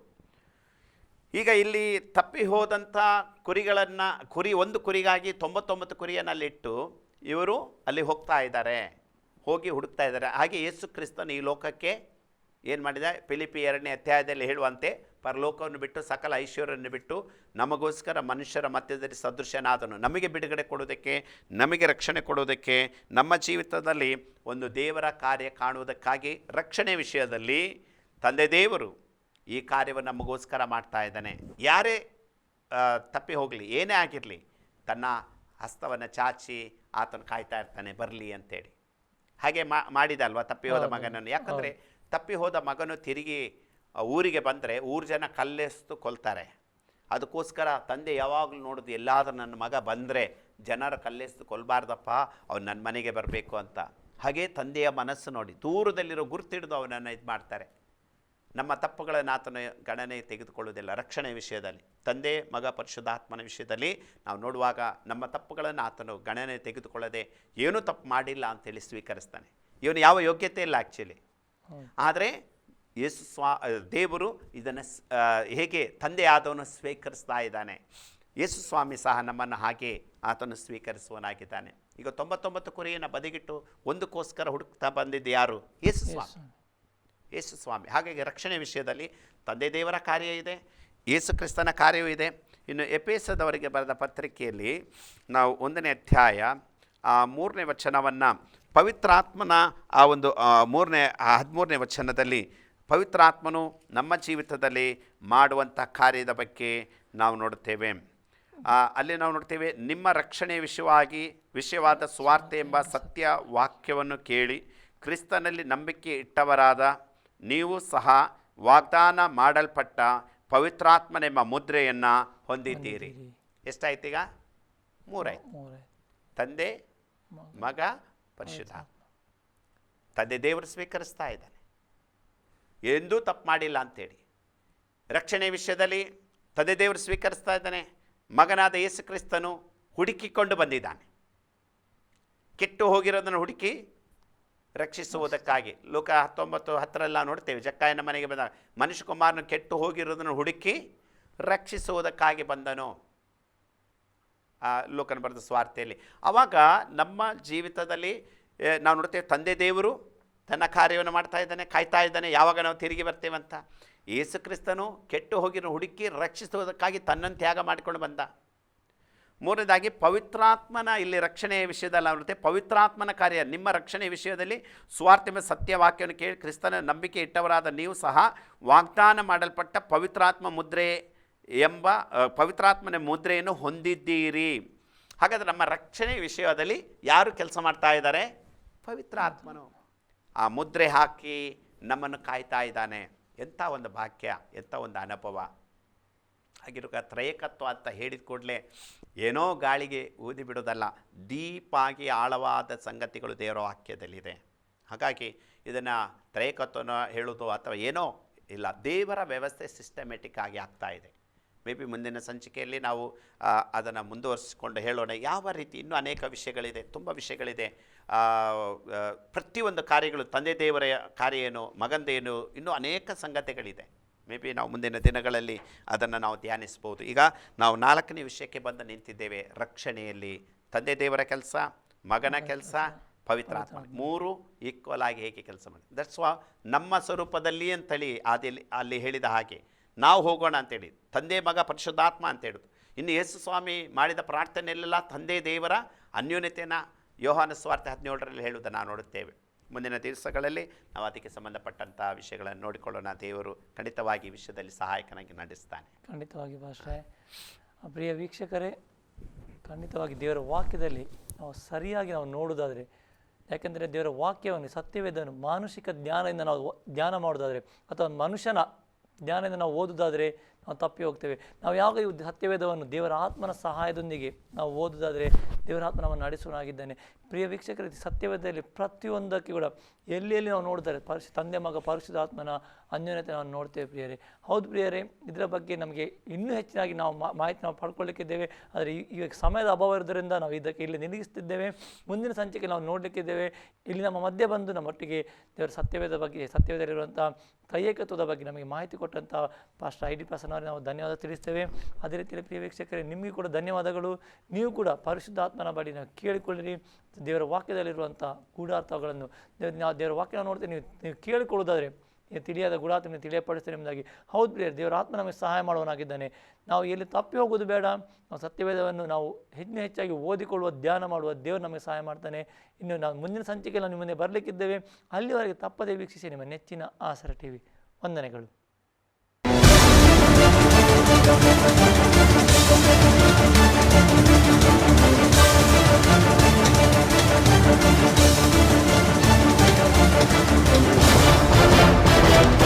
ಈಗ ಇಲ್ಲಿ ತಪ್ಪಿ ಹೋದಂಥ ಕುರಿಗಳನ್ನು, ಕುರಿ ಒಂದು ಕುರಿಗಾಗಿ ತೊಂಬತ್ತೊಂಬತ್ತು ಕುರಿಯನ್ನು ಅಲ್ಲಿಟ್ಟು ಇವರು ಅಲ್ಲಿ ಹೋಗ್ತಾ ಇದ್ದಾರೆ, ಹೋಗಿ ಹುಡುಕ್ತಾ ಇದ್ದಾರೆ. ಹಾಗೆ ಯೇಸು ಕ್ರಿಸ್ತನು ಈ ಲೋಕಕ್ಕೆ ಏನು ಮಾಡಿದ? ಫಿಲಿಪಿ ಎರಡನೇ ಅಧ್ಯಾಯದಲ್ಲಿ ಹೇಳುವಂತೆ ಪರಲೋಕವನ್ನು ಬಿಟ್ಟು ಸಕಲ ಐಶ್ವರ್ಯವನ್ನು ಬಿಟ್ಟು ನಮಗೋಸ್ಕರ ಮನುಷ್ಯರ ಮಧ್ಯದಲ್ಲಿ ಸದೃಶ್ಯನಾದನು ನಮಗೆ ಬಿಡುಗಡೆ ಕೊಡೋದಕ್ಕೆ ನಮಗೆ ರಕ್ಷಣೆ ಕೊಡೋದಕ್ಕೆ ನಮ್ಮ ಜೀವಿತದಲ್ಲಿ ಒಂದು ದೇವರ ಕಾರ್ಯ ಕಾಣುವುದಕ್ಕಾಗಿ ರಕ್ಷಣೆ ವಿಷಯದಲ್ಲಿ ತಂದೆ ದೇವರು ಈ ಕಾರ್ಯವನ್ನು ನಮಗೋಸ್ಕರ ಮಾಡ್ತಾ ಇದ್ದಾನೆ. ಯಾರೇ ತಪ್ಪಿ ಹೋಗಲಿ ಏನೇ ಆಗಿರಲಿ ತನ್ನ ಹಸ್ತವನ್ನು ಚಾಚಿ ಆತನು ಕಾಯ್ತಾ ಇರ್ತಾನೆ ಬರಲಿ ಅಂತೇಳಿ. ಹಾಗೆ ಮಾಡಿದಲ್ವಾ ಮಾಡಿದ ಅಲ್ವಾ ತಪ್ಪಿ ಹೌದು. ಮಗನನ್ನು? ಯಾಕಂದರೆ ತಪ್ಪಿ ಹೋದ ಮಗನು ತಿರುಗಿ ಊರಿಗೆ ಬಂದರೆ ಊರು ಜನ ಕಲ್ಲೆಸ್ತು ಕೊಲ್ತಾರೆ. ಅದಕ್ಕೋಸ್ಕರ ತಂದೆ ಯಾವಾಗಲೂ ನೋಡೋದು, ಎಲ್ಲಾದರೂ ನನ್ನ ಮಗ ಬಂದರೆ ಜನರ ಕಲ್ಲೆಸ್ತು ಕೊಲ್ಬಾರ್ದಪ್ಪ, ಅವ್ನು ನನ್ನ ಮನೆಗೆ ಬರಬೇಕು ಅಂತ. ಹಾಗೆ ತಂದೆಯ ಮನಸ್ಸು ನೋಡಿ, ದೂರದಲ್ಲಿರೋ ಗುರುತಿಡಿದು ಅವನನ್ನು ಇದು ಮಾಡ್ತಾರೆ. ನಮ್ಮ ತಪ್ಪುಗಳನ್ನು ಆತನ ಗಣನೆ ತೆಗೆದುಕೊಳ್ಳುವುದಿಲ್ಲ ರಕ್ಷಣೆ ವಿಷಯದಲ್ಲಿ. ತಂದೆ, ಮಗ, ಪರಿಶುದ್ಧಾತ್ಮನ ವಿಷಯದಲ್ಲಿ ನಾವು ನೋಡುವಾಗ ನಮ್ಮ ತಪ್ಪುಗಳನ್ನು ಆತನು ಗಣನೆ ತೆಗೆದುಕೊಳ್ಳದೆ, ಏನೂ ತಪ್ಪು ಮಾಡಿಲ್ಲ ಅಂತೇಳಿ ಸ್ವೀಕರಿಸ್ತಾನೆ. ಇವನು ಯಾವ ಯೋಗ್ಯತೆ ಇಲ್ಲ ಆ್ಯಕ್ಚುಲಿ. ಆದರೆ ಯೇಸು ಸ್ವಾ ದೇವರು ಇದನ್ನು ಹೇಗೆ ತಂದೆ ಆದವನು ಸ್ವೀಕರಿಸ್ತಾ ಇದ್ದಾನೆ. ಯೇಸು ಸ್ವಾಮಿ ಸಹ ನಮ್ಮನ್ನು ಹಾಗೆ ಆತನು ಸ್ವೀಕರಿಸುವನಾಗಿದ್ದಾನೆ. ಈಗ ತೊಂಬತ್ತೊಂಬತ್ತು ಕುರಿಯನ್ನು ಬದಿಗಿಟ್ಟು ಒಂದಕ್ಕೋಸ್ಕರ ಹುಡುಕ್ತಾ ಬಂದಿದ್ದು ಯಾರು? ಯೇಸು ಸ್ವಾಮಿ. ಯೇಸು. ಯೇಸು ಸ್ವಾಮಿ. ಹಾಗಾಗಿ ರಕ್ಷಣೆ ವಿಷಯದಲ್ಲಿ ತಂದೆ ದೇವರ ಕಾರ್ಯ ಇದೆ ಯೇಸು ಕ್ರಿಸ್ತನ ಕಾರ್ಯವೂ ಇದೆ. ಇನ್ನು ಎಪೇಸದವರಿಗೆ ಬರೆದ ಪತ್ರಿಕೆಯಲ್ಲಿ ನಾವು ಒಂದನೇ ಅಧ್ಯಾಯ ಆ ಮೂರನೇ ವಚನವನ್ನು ಪವಿತ್ರಾತ್ಮನ ಆ ಒಂದು ಮೂರನೇ ಹದಿಮೂರನೇ ವಚನದಲ್ಲಿ ಪವಿತ್ರಾತ್ಮನು ನಮ್ಮ ಜೀವಿತದಲ್ಲಿ ಮಾಡುವಂಥ ಕಾರ್ಯದ ಬಗ್ಗೆ ನಾವು ನೋಡುತ್ತೇವೆ. ಅಲ್ಲಿ ನಾವು ನೋಡ್ತೇವೆ ನಿಮ್ಮ ರಕ್ಷಣೆ ವಿಷಯವಾಗಿ ವಿಷಯವಾದ ಸ್ವಾರ್ಥ ಎಂಬ ಸತ್ಯ ವಾಕ್ಯವನ್ನು ಕೇಳಿ ಕ್ರಿಸ್ತನಲ್ಲಿ ನಂಬಿಕೆ ಇಟ್ಟವರಾದ ನೀವು ಸಹ ವಾಗ್ದಾನ ಮಾಡಲ್ಪಟ್ಟ ಪವಿತ್ರಾತ್ಮನೆಂಬ ಮುದ್ರೆಯನ್ನು ಹೊಂದಿದ್ದೀರಿ. ಎಷ್ಟಾಯ್ತೀಗ ಈಗ? ಮೂರಾಯ್ತು. ಮೂರೇ ತಂದೆ ಮಗ, ಮಗ ಪರಿಶುದ್ಧ ತಂದೆ ದೇವರು ಸ್ವೀಕರಿಸ್ತಾ ಇದ್ದಾನೆ. ಎಂದೂ ತಪ್ಪು ಮಾಡಿಲ್ಲ ಅಂತೇಳಿ. ರಕ್ಷಣೆ ವಿಷಯದಲ್ಲಿ ತಂದೆ ದೇವರು ಸ್ವೀಕರಿಸ್ತಾ ಇದ್ದಾನೆ. ಮಗನಾದ ಯೇಸು ಕ್ರಿಸ್ತನು ಹುಡುಕಿಕೊಂಡು ಬಂದಿದ್ದಾನೆ. ಕೆಟ್ಟು ಹೋಗಿರೋದನ್ನು ಹುಡುಕಿ ರಕ್ಷಿಸುವುದಕ್ಕಾಗಿ. ಲೋಕ ಹತ್ತೊಂಬತ್ತು ಹತ್ತರೆಲ್ಲ ನೋಡ್ತೇವೆ. ಜಕ್ಕಾಯನ ಮನೆಗೆ ಬಂದ ಮನುಷ್ಯ ಕುಮಾರನು ಕೆಟ್ಟು ಹೋಗಿರೋದನ್ನು ಹುಡುಕಿ ರಕ್ಷಿಸುವುದಕ್ಕಾಗಿ ಬಂದನು. ಲೋಕನ ಬರೆದ ಸ್ವಾರ್ಥೆಯಲ್ಲಿ. ಆವಾಗ ನಮ್ಮ ಜೀವಿತದಲ್ಲಿ ನಾವು ನೋಡ್ತೇವೆ ತಂದೆ ದೇವರು ತನ್ನ ಕಾರ್ಯವನ್ನು ಮಾಡ್ತಾ ಇದ್ದಾನೆ, ಕಾಯ್ತಾ ಇದ್ದಾನೆ, ಯಾವಾಗ ನಾವು ತಿರುಗಿ ಬರ್ತೇವಂತ ಯೇಸು ಕ್ರಿಸ್ತನು ಕೆಟ್ಟು ಹೋಗಿರೋ ಹುಡುಕಿ ರಕ್ಷಿಸುವುದಕ್ಕಾಗಿ ತನ್ನನ್ನು ತ್ಯಾಗ ಮಾಡಿಕೊಂಡು ಬಂದ. ಮೂರನೇದಾಗಿ ಪವಿತ್ರಾತ್ಮನ ಇಲ್ಲಿ ರಕ್ಷಣೆಯ ವಿಷಯದಲ್ಲಿ ನಾವು ನೋಡ್ತೇವೆ, ಪವಿತ್ರಾತ್ಮನ ಕಾರ್ಯ ನಿಮ್ಮ ರಕ್ಷಣೆಯ ವಿಷಯದಲ್ಲಿ ಸ್ವಾರ್ಥೆಂಬ ಸತ್ಯವಾಕ್ಯವನ್ನು ಕೇಳಿ ಕ್ರಿಸ್ತನ ನಂಬಿಕೆ ಇಟ್ಟವರಾದ ನೀವು ಸಹ ವಾಗ್ದಾನ ಮಾಡಲ್ಪಟ್ಟ ಪವಿತ್ರಾತ್ಮ ಮುದ್ರೆ ಎಂಬ ಪವಿತ್ರಾತ್ಮನ ಮುದ್ರೆಯನ್ನು ಹೊಂದಿದ್ದೀರಿ. ಹಾಗಾದರೆ ನಮ್ಮ ರಕ್ಷಣೆ ವಿಷಯದಲ್ಲಿ ಯಾರು ಕೆಲಸ ಮಾಡ್ತಾ ಇದ್ದಾರೆ? ಪವಿತ್ರಾತ್ಮನು. ಆ ಮುದ್ರೆ ಹಾಕಿ ನಮ್ಮನ್ನು ಕಾಯ್ತಾ ಇದ್ದಾನೆ. ಎಂಥ ಒಂದು ಭಾಗ್ಯ, ಎಂಥ ಒಂದು ಅನುಭವ. ಹಾಗಿರುವಾಗ ತ್ರಯಕತ್ವ ಅಂತ ಹೇಳಿದ ಕೂಡಲೇ ಏನೋ ಗಾಳಿಗೆ ಊದಿ ಬಿಡೋದಲ್ಲ ದೀಪಾಗಿ ಆಳವಾದ ಸಂಗತಿಗಳು ದೇವರ ವಾಕ್ಯದಲ್ಲಿದೆ. ಹಾಗಾಗಿ ಇದನ್ನು ತ್ರಯಕತ್ವನ ಹೇಳೋದು ಅಥವಾ ಏನೋ ಇಲ್ಲ, ದೇವರ ವ್ಯವಸ್ಥೆ ಸಿಸ್ಟಮೆಟಿಕ್ ಆಗಿ ಆಗ್ತಾ ಇದೆ. ಮೇ ಬಿ ಮುಂದಿನ ಸಂಚಿಕೆಯಲ್ಲಿ ನಾವು ಅದನ್ನು ಮುಂದುವರಿಸಿಕೊಂಡು ಹೇಳೋಣ. ಯಾವ ರೀತಿ ಇನ್ನೂ ಅನೇಕ ವಿಷಯಗಳಿದೆ ತುಂಬ ವಿಷಯಗಳಿದೆ. ಪ್ರತಿಯೊಂದು ಕಾರ್ಯಗಳು ತಂದೆ ದೇವರ ಕಾರ್ಯ ಏನು ಮಗಂದೇನು ಇನ್ನೂ ಅನೇಕ ಸಂಗತಿಗಳಿದೆ. ಮೇ ಬಿ ನಾವು ಮುಂದಿನ ದಿನಗಳಲ್ಲಿ ಅದನ್ನು ನಾವು ಧ್ಯಾನಿಸ್ಬೋದು. ಈಗ ನಾವು ನಾಲ್ಕನೇ ವಿಷಯಕ್ಕೆ ಬಂದು ನಿಂತಿದ್ದೇವೆ. ರಕ್ಷಣೆಯಲ್ಲಿ ತಂದೆ ದೇವರ ಕೆಲಸ ಮಗನ ಕೆಲಸ ಪವಿತ್ರಾತ್ಮ. ಮೂರು ಈಕ್ವಲ್ ಆಗಿ ಹೇಗೆ ಕೆಲಸ ಮಾಡಿ ದಟ್ಸ್ ವಾ ನಮ್ಮ ಸ್ವರೂಪದಲ್ಲಿ ಅಂತೇಳಿ ಅದಲ್ಲಿ ಅಲ್ಲಿ ಹೇಳಿದ ಹಾಗೆ ನಾವು ಹೋಗೋಣ ಅಂತೇಳಿ. ತಂದೆ ಮಗ ಪರಿಶುದ್ಧಾತ್ಮ ಅಂತ ಇನ್ನು ಯೇಸು ಸ್ವಾಮಿ ಮಾಡಿದ ಪ್ರಾರ್ಥನೆಯಲ್ಲೆಲ್ಲ ತಂದೆ ದೇವರ ಅನ್ಯೋನ್ಯತೆಯನ್ನು ಯೋಹಾನ ಸ್ವಾರ್ಥ ಹದಿನೇಳರಲ್ಲಿ ಹೇಳುವುದನ್ನು ನಾವು ನೋಡುತ್ತೇವೆ. ಮುಂದಿನ ದಿವಸಗಳಲ್ಲಿ ನಾವು ಅದಕ್ಕೆ ಸಂಬಂಧಪಟ್ಟಂಥ ವಿಷಯಗಳನ್ನು ನೋಡಿಕೊಳ್ಳೋಣ. ದೇವರು ಖಂಡಿತವಾಗಿ ವಿಷಯದಲ್ಲಿ ಸಹಾಯಕನಾಗಿ ನಡೆಸ್ತಾನೆ. ಖಂಡಿತವಾಗಿ ಭಾಷೆ. ಪ್ರಿಯ ವೀಕ್ಷಕರೇ, ಖಂಡಿತವಾಗಿ ದೇವರ ವಾಕ್ಯದಲ್ಲಿ ನಾವು ಸರಿಯಾಗಿ ನಾವು ನೋಡೋದಾದರೆ ಯಾಕೆಂದರೆ ದೇವರ ವಾಕ್ಯವನ್ನು ಸತ್ಯವೇದವನ್ನು ಮಾನಸಿಕ ಜ್ಞಾನದಿಂದ ನಾವು ಧ್ಯಾನ ಮಾಡೋದಾದರೆ ಅಥವಾ ಮನುಷ್ಯನ ಜ್ಞಾನದಿಂದ ನಾವು ಓದುವುದಾದರೆ ನಾವು ತಪ್ಪಿ ಹೋಗ್ತೇವೆ. ನಾವು ಯಾವಾಗ ಈ ಸತ್ಯವೇದವನ್ನು ದೇವರ ಆತ್ಮನ ಸಹಾಯದೊಂದಿಗೆ ನಾವು ಓದುವುದಾದರೆ ದೇವರ ಆತ್ಮ ನಮ್ಮನ್ನು ನಡೆಸುವನಾಗಿದ್ದಾನೆ ಪ್ರಿಯ ವೀಕ್ಷಕರ ಸತ್ಯವೇದದಲ್ಲಿ ಪ್ರತಿಯೊಂದಕ್ಕೆ ಕೂಡ ಎಲ್ಲಿ ಎಲ್ಲಿ ನಾವು ನೋಡಿದರೆ ಪರಿಶು, ತಂದೆ ಮಗ ಪರಿಶುದ್ಧ ಆತ್ಮನ ಅನ್ಯೋನ್ಯತೆ ನಾವು ನೋಡ್ತೇವೆ ಪ್ರಿಯರೇ. ಹೌದು ಪ್ರಿಯರೇ, ಇದರ ಬಗ್ಗೆ ನಮಗೆ ಇನ್ನೂ ಹೆಚ್ಚಿನಾಗಿ ನಾವು ಮಾಹಿತಿ ನಾವು ಪಡ್ಕೊಳ್ಳಿಕ್ಕಿದ್ದೇವೆ. ಆದರೆ ಈಗ ಸಮಯದ ಅಭಾವ ಇರೋದರಿಂದ ನಾವು ಇದಕ್ಕೆ ಇಲ್ಲಿ ನಿಲ್ಲಿಸ್ತಿದ್ದೇವೆ ಮುಂದಿನ ಸಂಚಿಕೆ ನಾವು ನೋಡಲಿಕ್ಕಿದ್ದೇವೆ. ಇಲ್ಲಿ ನಮ್ಮ ಮಧ್ಯೆ ಬಂದು ನಮ್ಮೊಟ್ಟಿಗೆ ದೇವರ ಸತ್ಯವೇದ ಬಗ್ಗೆ ಸತ್ಯವೇದಲ್ಲಿರುವಂಥ ಕೈಯಕತ್ವದ ಬಗ್ಗೆ ನಮಗೆ ಮಾಹಿತಿ ಕೊಟ್ಟಂಥ ಪಾಸ್ಟರ್ ಐ ಡಿ ಪ್ರಸನ್ನವರಿಗೆ ನಾವು ಧನ್ಯವಾದ ತಿಳಿಸ್ತೇವೆ. ಅದೇ ರೀತಿಯಲ್ಲಿ ಪ್ರಿಯ ವೀಕ್ಷಕರೇ, ನಿಮಗೆ ಕೂಡ ಧನ್ಯವಾದಗಳು. ನೀವು ಕೂಡ ಪರಿಶುದ್ಧಾತ್ಮನ ಬಳಿ ನಾವು ಕೇಳಿಕೊಳ್ಳಿರಿ. ದೇವರ ವಾಕ್ಯದಲ್ಲಿರುವಂಥ ಗೂಢಾರ್ಥಗಳನ್ನು ನಾವು ದೇವರ ವಾಕ್ಯ ನೋಡ್ತೀವಿ. ನೀವು ನೀವು ಕೇಳಿಕೊಳ್ಳೋದಾದರೆ ತಿಳಿಯಾದ ಗುಣಾತ್ಮ ನೀವು ತಿಳಿಯಪಡಿಸ್ತೇನೆ ಎಂಬುದಾಗಿ. ಹೌದು ಪ್ರಿಯರ್, ದೇವರ ಆತ್ಮ ನಮಗೆ ಸಹಾಯ ಮಾಡುವನಾಗಿದ್ದಾನೆ ನಾವು ಎಲ್ಲಿ ತಪ್ಪಿ ಹೋಗೋದು ಬೇಡ. ನಾವು ಸತ್ಯವೇದವನ್ನು ನಾವು ಹೆಚ್ಚು ಹೆಚ್ಚಾಗಿ ಓದಿಕೊಳ್ಳುವ, ಧ್ಯಾನ ಮಾಡುವ ದೇವರು ನಮಗೆ ಸಹಾಯ ಮಾಡ್ತಾನೆ. ಇನ್ನು ನಾವು ಮುಂದಿನ ಸಂಚಿಕೆಯಲ್ಲಿ ನಿಮ್ಮ ಮುಂದೆ ಬರಲಿಕ್ಕಿದ್ದೇವೆ. ಅಲ್ಲಿವರೆಗೆ ತಪ್ಪದೇ ವೀಕ್ಷಿಸಿ ನಿಮ್ಮ ನೆಚ್ಚಿನ ಆಸರ ಟಿ ವಿ. ವಂದನೆಗಳು. Thank you.